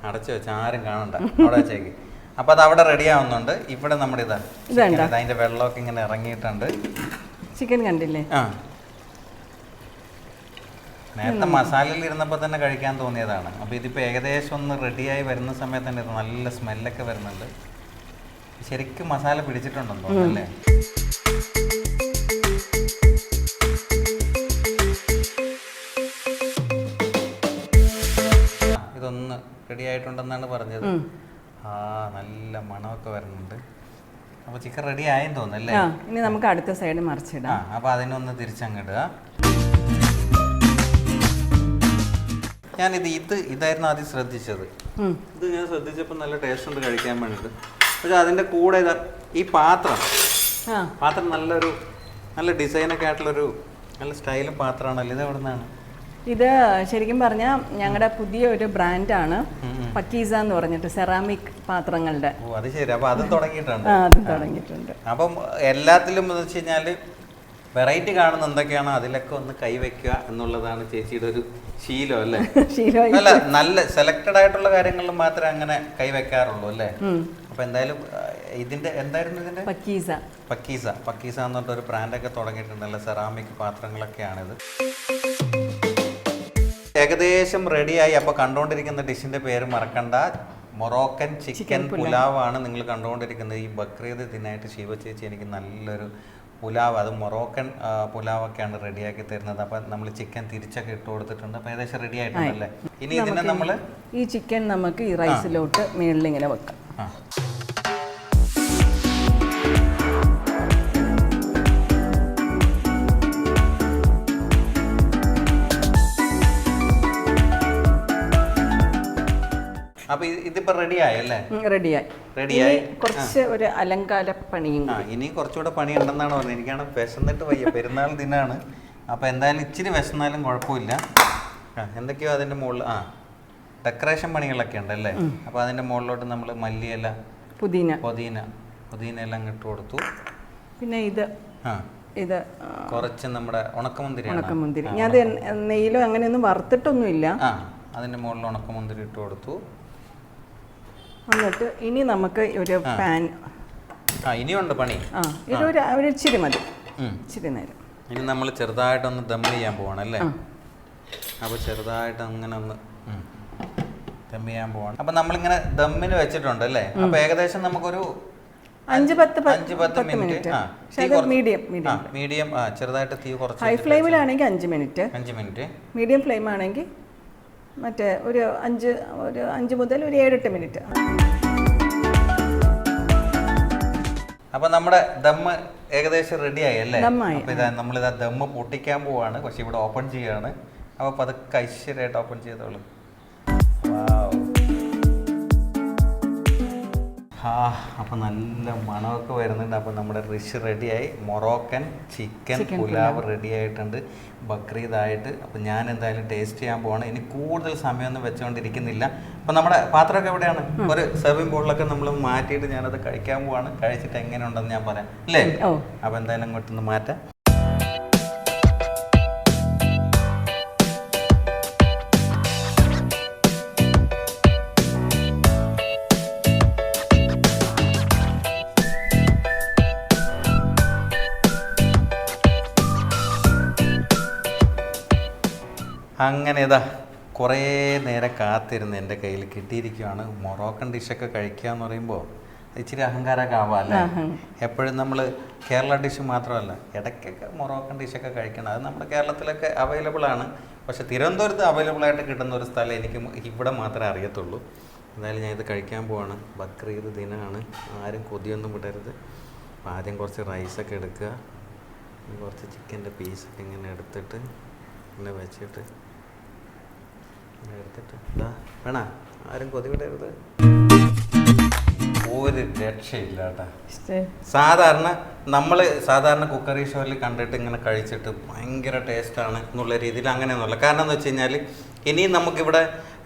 [SPEAKER 1] അടച്ചു വെച്ചാൽ ആരും കാണണ്ട. അവിടെ വെച്ചേക്ക്. അപ്പൊ അത് അവിടെ റെഡി ആവുന്നുണ്ട്. ഇവിടെ നമ്മുടെ ഇതാ
[SPEAKER 2] ഇതാ
[SPEAKER 1] chicken. ഇത് അതിന്റെ വെള്ളമൊക്കെ ഇങ്ങനെ ഇറങ്ങിയിട്ടുണ്ട്.
[SPEAKER 2] ചിക്കൻ കണ്ടില്ലേ?
[SPEAKER 1] ആ. നേരത്തെ മസാലയിൽ ഇരുന്നപ്പോൾ തന്നെ കഴിക്കാൻ തോന്നിയതാണ്. അപ്പോൾ ഇതിപ്പോൾ ഏകദേശം ഒന്ന് റെഡിയായി വരുന്ന സമയത്ത് തന്നെ ഇത് നല്ല സ്മെല്ലൊക്കെ വരുന്നുണ്ട്. ശരിക്കും മസാല പിടിച്ചിട്ടുണ്ടെന്ന് തോന്നുന്നു അല്ലേ? ഇതൊന്ന് റെഡി ആയിട്ടുണ്ടെന്നാണ് പറഞ്ഞത് ആ നല്ല മണമൊക്കെ വരുന്നുണ്ട്. അപ്പോൾ ചിക്കൻ റെഡി ആയെന്ന് തോന്നുന്നു അല്ലേ?
[SPEAKER 2] ഇനി നമുക്ക് അടുത്ത സൈഡ് മറിച്ചിടാം.
[SPEAKER 1] അപ്പോൾ അപ്പൊ അതിനൊന്ന് തിരിച്ചങ്ങിടുക ഞാനിത് ഇത് ഇതായിരുന്നു ആദ്യം ശ്രദ്ധിച്ചത്. ഇത് ഞാൻ ശ്രദ്ധിച്ചപ്പോൾ നല്ല ടേസ്റ്റ് ഉണ്ട് കഴിക്കാൻ വേണ്ടിയിട്ട്. പക്ഷെ അതിന്റെ കൂടെ ഇതാ ഈ പാത്രം.
[SPEAKER 2] ആ.
[SPEAKER 1] പാത്രം നല്ലൊരു നല്ല ഡിസൈനൊക്കെ ആയിട്ടുള്ളൊരു നല്ല സ്റ്റൈലും പാത്രമാണല്ലോ. ഇത് എവിടെ നിന്നാണ്
[SPEAKER 2] ഇത് ശരിക്കും പറഞ്ഞാൽ ഞങ്ങളുടെ പുതിയ ഒരു ബ്രാൻഡാണ് പക്കീസ എന്ന് പറഞ്ഞിട്ട് സെറാമിക് പാത്രങ്ങളുടെ.
[SPEAKER 1] ഓ അത് ശരി. അപ്പോൾ അതും തുടങ്ങിയിട്ടുണ്ട്.
[SPEAKER 2] ആ അത് തുടങ്ങിയിട്ടുണ്ട്.
[SPEAKER 1] അപ്പം എല്ലാത്തിലും എന്ന് വെച്ച് കഴിഞ്ഞാൽ വെറൈറ്റി കാണുന്ന എന്തൊക്കെയാണോ അതിലൊക്കെ ഒന്ന് കൈവയ്ക്കുക എന്നുള്ളതാണ് ചേച്ചിയുടെ ഒരു ശീലം അല്ലേ? *laughs*
[SPEAKER 2] ശീലം
[SPEAKER 1] അല്ല നല്ല സെലക്റ്റഡ് ആയിട്ടുള്ള കാര്യങ്ങളിൽ മാത്രമേ അങ്ങനെ കൈവെക്കാറുള്ളൂ അല്ലേ. അപ്പൊ എന്തായാലും ഇതിന്റെ എന്തായിരുന്നു ഇതിന്റെ?
[SPEAKER 2] പക്കീസ.
[SPEAKER 1] പക്കീസ. പക്കീസ എന്ന് പറഞ്ഞ ഒരു ബ്രാൻഡൊക്കെ തുടങ്ങിയിട്ടുണ്ടല്ലോ സെറാമിക് പാത്രങ്ങളൊക്കെയാണിത്. ഏകദേശം റെഡിയായി അപ്പൊ കണ്ടുകൊണ്ടിരിക്കുന്ന ഡിഷിന്റെ പേര് മറക്കണ്ട. Moroccan chicken pulao. ആണ് നിങ്ങൾ കണ്ടുകൊണ്ടിരിക്കുന്നത് ഈ ബക്രീദ് ദിനായിട്ട് ശിവ ചേച്ചി എനിക്ക് നല്ലൊരു പുലാവ് അത് മൊറോക്കൻ പുലാവൊക്കെയാണ് റെഡിയാക്കി തരുന്നത്. അപ്പം നമ്മൾ ചിക്കൻ തിരിച്ചൊക്കെ ഇട്ട് കൊടുത്തിട്ടുണ്ട്. അപ്പം ഏകദേശം റെഡി ആയിട്ടുണ്ടല്ലേ? ഇനി ഇതിനെ നമ്മൾ
[SPEAKER 2] ഈ ചിക്കൻ നമുക്ക് ഈ റൈസിലോട്ട് മേളിൽ ഇങ്ങനെ വെക്കാം.
[SPEAKER 1] അപ്പൊ ഇതിപ്പോ റെഡി
[SPEAKER 2] അല്ലേ റെഡിയായി
[SPEAKER 1] റെഡിയായി
[SPEAKER 2] കുറച്ച് ഒരു അലങ്കാര പണിയും
[SPEAKER 1] ഇനി കുറച്ചുകൂടെ പണി ഉണ്ടെന്നാണ് പറഞ്ഞത്. എനിക്കാണ് വിശന്നിട്ട് വയ്യ. പെരുന്നാൾ ദിനാണ്. അപ്പൊ എന്തായാലും ഇച്ചിരി വിശന്നാലും കുഴപ്പമില്ല. എന്തൊക്കെയോ അതിന്റെ മുകളിൽ ആ ഡെക്കറേഷൻ പണികളൊക്കെ ഉണ്ട് അല്ലേ? അപ്പൊ അതിന്റെ മുകളിലോട്ട് നമ്മൾ മല്ലിയില
[SPEAKER 2] പുതിന.
[SPEAKER 1] പുതിന പുതിന എല്ലാം ഇട്ട് കൊടുത്തു.
[SPEAKER 2] പിന്നെ ഇത്
[SPEAKER 1] ആ.
[SPEAKER 2] ഇത്
[SPEAKER 1] കുറച്ച് നമ്മുടെ ഉണക്കമുന്തിരി.
[SPEAKER 2] ഉണക്കമുന്തിരി ഞാൻ അത് നെയ്യിലോ അങ്ങനെയൊന്നും വറുത്തിട്ടൊന്നുമില്ല.
[SPEAKER 1] അതിന്റെ മുകളിൽ ഉണക്കമുന്തിരി ഇട്ട് കൊടുത്തു.
[SPEAKER 2] എന്നിട്ട് ഇനി നമുക്ക് ഒരു പാൻ
[SPEAKER 1] ആ ഇനിയുണ്ട് പണി.
[SPEAKER 2] ആ ഇതൊരു ഒരു ഇച്ചിരി മതി. ഇച്ചിരി നേരം.
[SPEAKER 1] ഇനി നമ്മൾ ചെറുതായിട്ടൊന്ന് ദം ചെയ്യാൻ പോകണം അല്ലേ? അപ്പോൾ ചെറുതായിട്ട് അങ്ങനെ ഒന്ന്. ദം ചെയ്യാൻ പോവാണ്. അപ്പം നമ്മളിങ്ങനെ ദമ്മിന് വെച്ചിട്ടുണ്ട് അല്ലേ? അപ്പോൾ ഏകദേശം നമുക്കൊരു
[SPEAKER 2] അഞ്ച് പത്ത്
[SPEAKER 1] അഞ്ച് പത്ത് മിനിറ്റ്.
[SPEAKER 2] Medium medium.
[SPEAKER 1] മീഡിയം ചെറുതായിട്ട് തീ കുറച്ച്
[SPEAKER 2] ഹൈ ഫ്ലെയിമിലാണെങ്കിൽ അഞ്ച് മിനിറ്റ്.
[SPEAKER 1] അഞ്ച് മിനിറ്റ്.
[SPEAKER 2] മീഡിയം ഫ്ലെയിം ആണെങ്കിൽ മറ്റേ ഒരു അഞ്ച് ഒരു അഞ്ച് മുതൽ ഒരു ഏഴെട്ട് മിനിറ്റ്.
[SPEAKER 1] അപ്പൊ നമ്മുടെ ദമ്മ് ഏകദേശം റെഡി ആയി അല്ലേ അപ്പൊ ഇതാ നമ്മളിതാ ദമ്മ് പൊട്ടിക്കാൻ പോവാണ്. പക്ഷെ ഇവിടെ ഓപ്പൺ ചെയ്യാണ്. അപ്പൊ പതുക്കെ ഐശ്വര്യമായിട്ട് ഓപ്പൺ ചെയ്തോളൂ. ആ അപ്പൊ നല്ല മണമൊക്കെ വരുന്നുണ്ട്. അപ്പൊ നമ്മുടെ റിഷ് റെഡിയായി. മൊറോക്കൻ ചിക്കൻ പുലാവ് റെഡി ആയിട്ടുണ്ട് ബക്രീദായിട്ട്. അപ്പൊ ഞാൻ എന്തായാലും ടേസ്റ്റ് ചെയ്യാൻ പോവാണ്. ഇനി കൂടുതൽ സമയമൊന്നും വെച്ചുകൊണ്ടിരിക്കുന്നില്ല അപ്പൊ നമ്മുടെ പാത്രമൊക്കെ എവിടെയാണ്? ഒരു സെർവിങ് ബോളിലൊക്കെ നമ്മൾ മാറ്റിയിട്ട് ഞാനത് കഴിക്കാൻ പോവാണ്. കഴിച്ചിട്ട് എങ്ങനെയുണ്ടെന്ന് ഞാൻ പറയാം. അല്ലേ?
[SPEAKER 2] അപ്പം
[SPEAKER 1] അപ്പൊ എന്തായാലും അങ്ങോട്ടൊന്ന് മാറ്റാം. അങ്ങനെ ഇതാ കുറേ നേരം കാത്തിരുന്ന് എന്റെ കയ്യിൽ കിട്ടിയിരിക്കുകയാണ് മൊറോക്കൻ ഡിഷൊക്കെ കഴിക്കുക എന്ന് പറയുമ്പോൾ ഇച്ചിരി അഹങ്കാരമൊക്കെ ആവാം അല്ലേ എപ്പോഴും നമ്മൾ കേരള ഡിഷ് മാത്രമല്ല ഇടയ്ക്കൊക്കെ മൊറോക്കൻ ഡിഷൊക്കെ കഴിക്കണം. അത് നമ്മുടെ കേരളത്തിലൊക്കെ അവൈലബിൾ ആണ്. പക്ഷെ തിരുവനന്തപുരത്ത് അവൈലബിൾ ആയിട്ട് കിട്ടുന്ന ഒരു സ്ഥലം എനിക്ക് ഇവിടെ മാത്രമേ അറിയത്തുള്ളൂ. എന്തായാലും ഞാൻ ഇത് കഴിക്കാൻ പോവാണ്. ബക്രീദ് ദിനമാണ് ആരും കൊതിയൊന്നും വിടരുത്. ആദ്യം കുറച്ച് റൈസൊക്കെ എടുക്കുക. കുറച്ച് ചിക്കന്റെ പീസൊക്കെ ഇങ്ങനെ എടുത്തിട്ട് ഇങ്ങനെ വെച്ചിട്ട് എടുത്തിട്ട്. ഇതാ വേണ? ആരും കൊതി വിടരുത് ഒരു രക്ഷയില്ല കേട്ടാ സാധാരണ നമ്മൾ സാധാരണ കുക്കറി ഷോയിൽ കണ്ടിട്ട് ഇങ്ങനെ കഴിച്ചിട്ട് ഭയങ്കര ആണ് എന്നുള്ള രീതിയിൽ അങ്ങനെയൊന്നുമില്ല. കാരണം എന്ന് വെച്ച് കഴിഞ്ഞാൽ ഇനിയും നമുക്കിവിടെ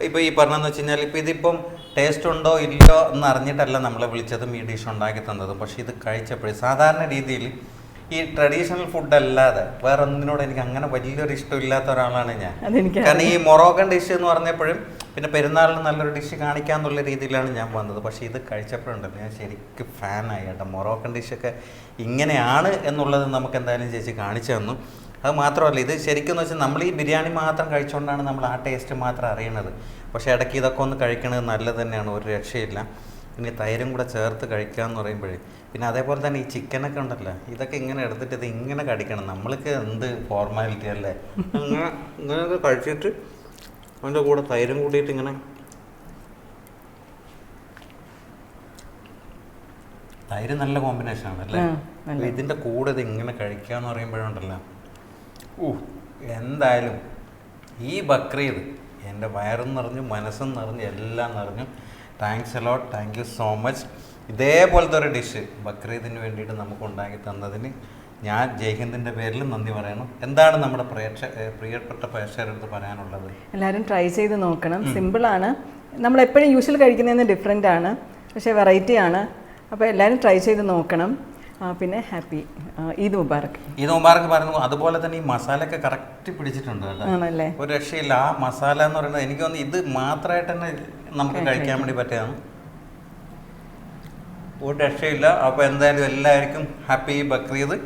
[SPEAKER 1] ഇപ്പോൾ ഈ പറഞ്ഞതെന്ന് വെച്ച് കഴിഞ്ഞാൽ ഇപ്പോൾ ഇതിപ്പം ടേസ്റ്റ് ഉണ്ടോ ഇല്ലയോ എന്ന് അറിഞ്ഞിട്ടല്ല നമ്മളെ വിളിച്ചതും ഈ ഡിഷ് ഉണ്ടാക്കി തന്നതും. പക്ഷേ ഇത് കഴിച്ചപ്പോഴേ സാധാരണ രീതിയിൽ ഈ ട്രഡീഷണൽ ഫുഡ് അല്ലാതെ വേറെ ഒന്നിനോട് എനിക്ക് അങ്ങനെ വലിയൊരു ഇഷ്ടമില്ലാത്ത ഒരാളാണ് ഞാൻ. കാരണം ഈ മൊറോക്കൻ ഡിഷ് എന്ന് പറഞ്ഞപ്പോഴും പിന്നെ പെരുന്നാളിന് നല്ലൊരു ഡിഷ് കാണിക്കാന്നുള്ള രീതിയിലാണ് ഞാൻ വന്നത്. പക്ഷേ ഇത് കഴിച്ചപ്പോഴുണ്ടല്ലോ ഞാൻ ശരിക്കും ഫാനായി കേട്ടോ. മൊറോക്കൻ ഡിഷൊക്കെ ഇങ്ങനെയാണ് എന്നുള്ളത് നമുക്ക് എന്തായാലും ചേച്ചി കാണിച്ചു തന്നു. അത് മാത്രമല്ല ഇത് ശരിക്കും എന്ന് വെച്ചാൽ നമ്മൾ ഈ ബിരിയാണി മാത്രം കഴിച്ചുകൊണ്ടാണ് നമ്മൾ ആ ടേസ്റ്റ് മാത്രം അറിയണത്. പക്ഷേ ഇടയ്ക്ക് ഇതൊക്കെ ഒന്ന് കഴിക്കണത് നല്ലത് തന്നെയാണ് ഒരു രക്ഷയില്ല. പിന്നെ തൈരും കൂടെ ചേർത്ത് കഴിക്കുക എന്ന് പറയുമ്പോഴേ. പിന്നെ അതേപോലെ തന്നെ ഈ ചിക്കനൊക്കെ ഉണ്ടല്ലോ ഇതൊക്കെ ഇങ്ങനെ എടുത്തിട്ട് ഇത് ഇങ്ങനെ കടിക്കണം. നമ്മൾക്ക് എന്ത് ഫോർമാലിറ്റി അല്ലേ? ഇങ്ങനെ ഇങ്ങനെയൊക്കെ കഴിച്ചിട്ട് അതിന്റെ കൂടെ തൈരും കൂടിയിട്ട് ഇങ്ങനെ. തൈര് നല്ല കോമ്പിനേഷൻ
[SPEAKER 2] ആണ്
[SPEAKER 1] അല്ലേ. ഇതിന്റെ കൂടെ ഇത് ഇങ്ങനെ കഴിക്കുക എന്ന് പറയുമ്പോഴുണ്ടല്ലോ ഊ എന്തായാലും ഈ ബക്രീദ് എന്റെ വയറും നിറഞ്ഞു മനസ്സും നിറഞ്ഞു എല്ലാം നിറഞ്ഞു thanks a lot thank you so much ഇതേപോലത്തെ ഒരു ഡിഷ് ബക്രീദിന് വേണ്ടിയിട്ട് നമുക്ക് ഉണ്ടാക്കി തന്നതിന് ഞാൻ ജയ്ഹിന്ദിന്റെ പേരിൽ നന്ദി പറയണം എന്താണ് നമ്മുടെ പ്രേക്ഷ പ്രിയപ്പെട്ട പ്രേക്ഷകരടുത്ത് പറയാനുള്ളത്?
[SPEAKER 2] എല്ലാവരും ട്രൈ ചെയ്ത് നോക്കണം. സിമ്പിളാണ് നമ്മൾ എപ്പോഴും യൂഷ്വൽ കഴിക്കുന്നതിന് ഡിഫറെന്റ് ആണ്. പക്ഷേ വെറൈറ്റി ആണ്. അപ്പോൾ എല്ലാവരും ട്രൈ ചെയ്ത് നോക്കണം. പിന്നെ ഹാപ്പി. ഈദ് മുബാറക്ക്
[SPEAKER 1] ഈദ് മുബാറക്ക് പറഞ്ഞു അതുപോലെ തന്നെ ഈ മസാലയൊക്കെ കറക്റ്റ് പിടിച്ചിട്ടുണ്ട്
[SPEAKER 2] ആണല്ലേ?
[SPEAKER 1] ഒരു രക്ഷയില്ല. ആ മസാല എന്ന് പറയുന്നത് എനിക്ക് തോന്നുന്നു ഇത് മാത്രമായിട്ട് തന്നെ നമുക്ക് കഴിക്കാൻ വേണ്ടി പറ്റിയതാണ് ഒരു രക്ഷയില്ല. അപ്പോൾ എന്തായാലും എല്ലാവർക്കും ഹാപ്പി ബക്രീദ്.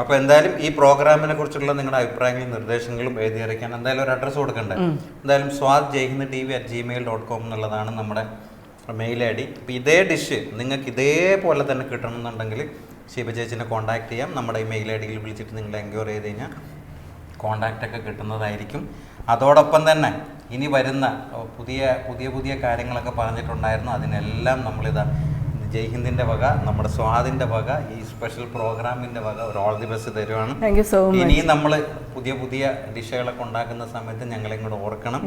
[SPEAKER 1] അപ്പോൾ എന്തായാലും ഈ പ്രോഗ്രാമിനെ കുറിച്ചുള്ള നിങ്ങളുടെ അഭിപ്രായങ്ങളും നിർദ്ദേശങ്ങളും എഴുതി അറിയിക്കാൻ എന്തായാലും ഒരു അഡ്രസ്സ് കൊടുക്കണ്ടേ? എന്തായാലും Swad Jaihind T V at Gmail dot com എന്നുള്ളതാണ് നമ്മുടെ മെയിൽ ഐ ഡി. അപ്പോൾ ഇതേ ഡിഷ് നിങ്ങൾക്ക് ഇതേപോലെ തന്നെ കിട്ടണമെന്നുണ്ടെങ്കിൽ ശിവ ചേച്ചിനെ കോൺടാക്ട് ചെയ്യാം. നമ്മുടെ ഈ മെയിൽ ഐ ഡിയിൽ വിളിച്ചിട്ട് നിങ്ങൾ എൻക്വയറി ചെയ്ത് കഴിഞ്ഞാൽ കോണ്ടാക്റ്റൊക്കെ കിട്ടുന്നതായിരിക്കും. അതോടൊപ്പം തന്നെ ഇനി വരുന്ന പുതിയ പുതിയ പുതിയ കാര്യങ്ങളൊക്കെ പറഞ്ഞിട്ടുണ്ടായിരുന്നു. അതിനെല്ലാം നമ്മളിതാ ജയ്ഹിന്ദിന്റെ വക നമ്മുടെ സ്വാദിന്റെ വക ഈ സ്പെഷ്യൽ പ്രോഗ്രാമിന്റെ വക ഒരു ഓൾ ദി ബെസ്റ്റ് തരുവാണ്. ഇനി നമ്മൾ പുതിയ പുതിയ ഡിഷുകളൊക്കെ ഉണ്ടാക്കുന്ന സമയത്ത് ഞങ്ങളെയും കൂടെ ഓർക്കണം.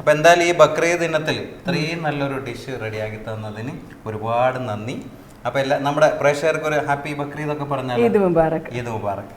[SPEAKER 1] അപ്പം എന്തായാലും ഈ ബക്രീദ് ദിനത്തിൽ ഇത്രയും നല്ലൊരു ഡിഷ് റെഡിയാക്കി തന്നതിന് ഒരുപാട് നന്ദി. അപ്പോൾ എല്ലാ നമ്മുടെ പ്രേക്ഷകർക്ക് ഒരു ഹാപ്പി ബക്രീദ് ഒക്കെ പറഞ്ഞാൽ
[SPEAKER 2] ഈദ് മുബാറക്.
[SPEAKER 1] ഈദ് മുബാറക്.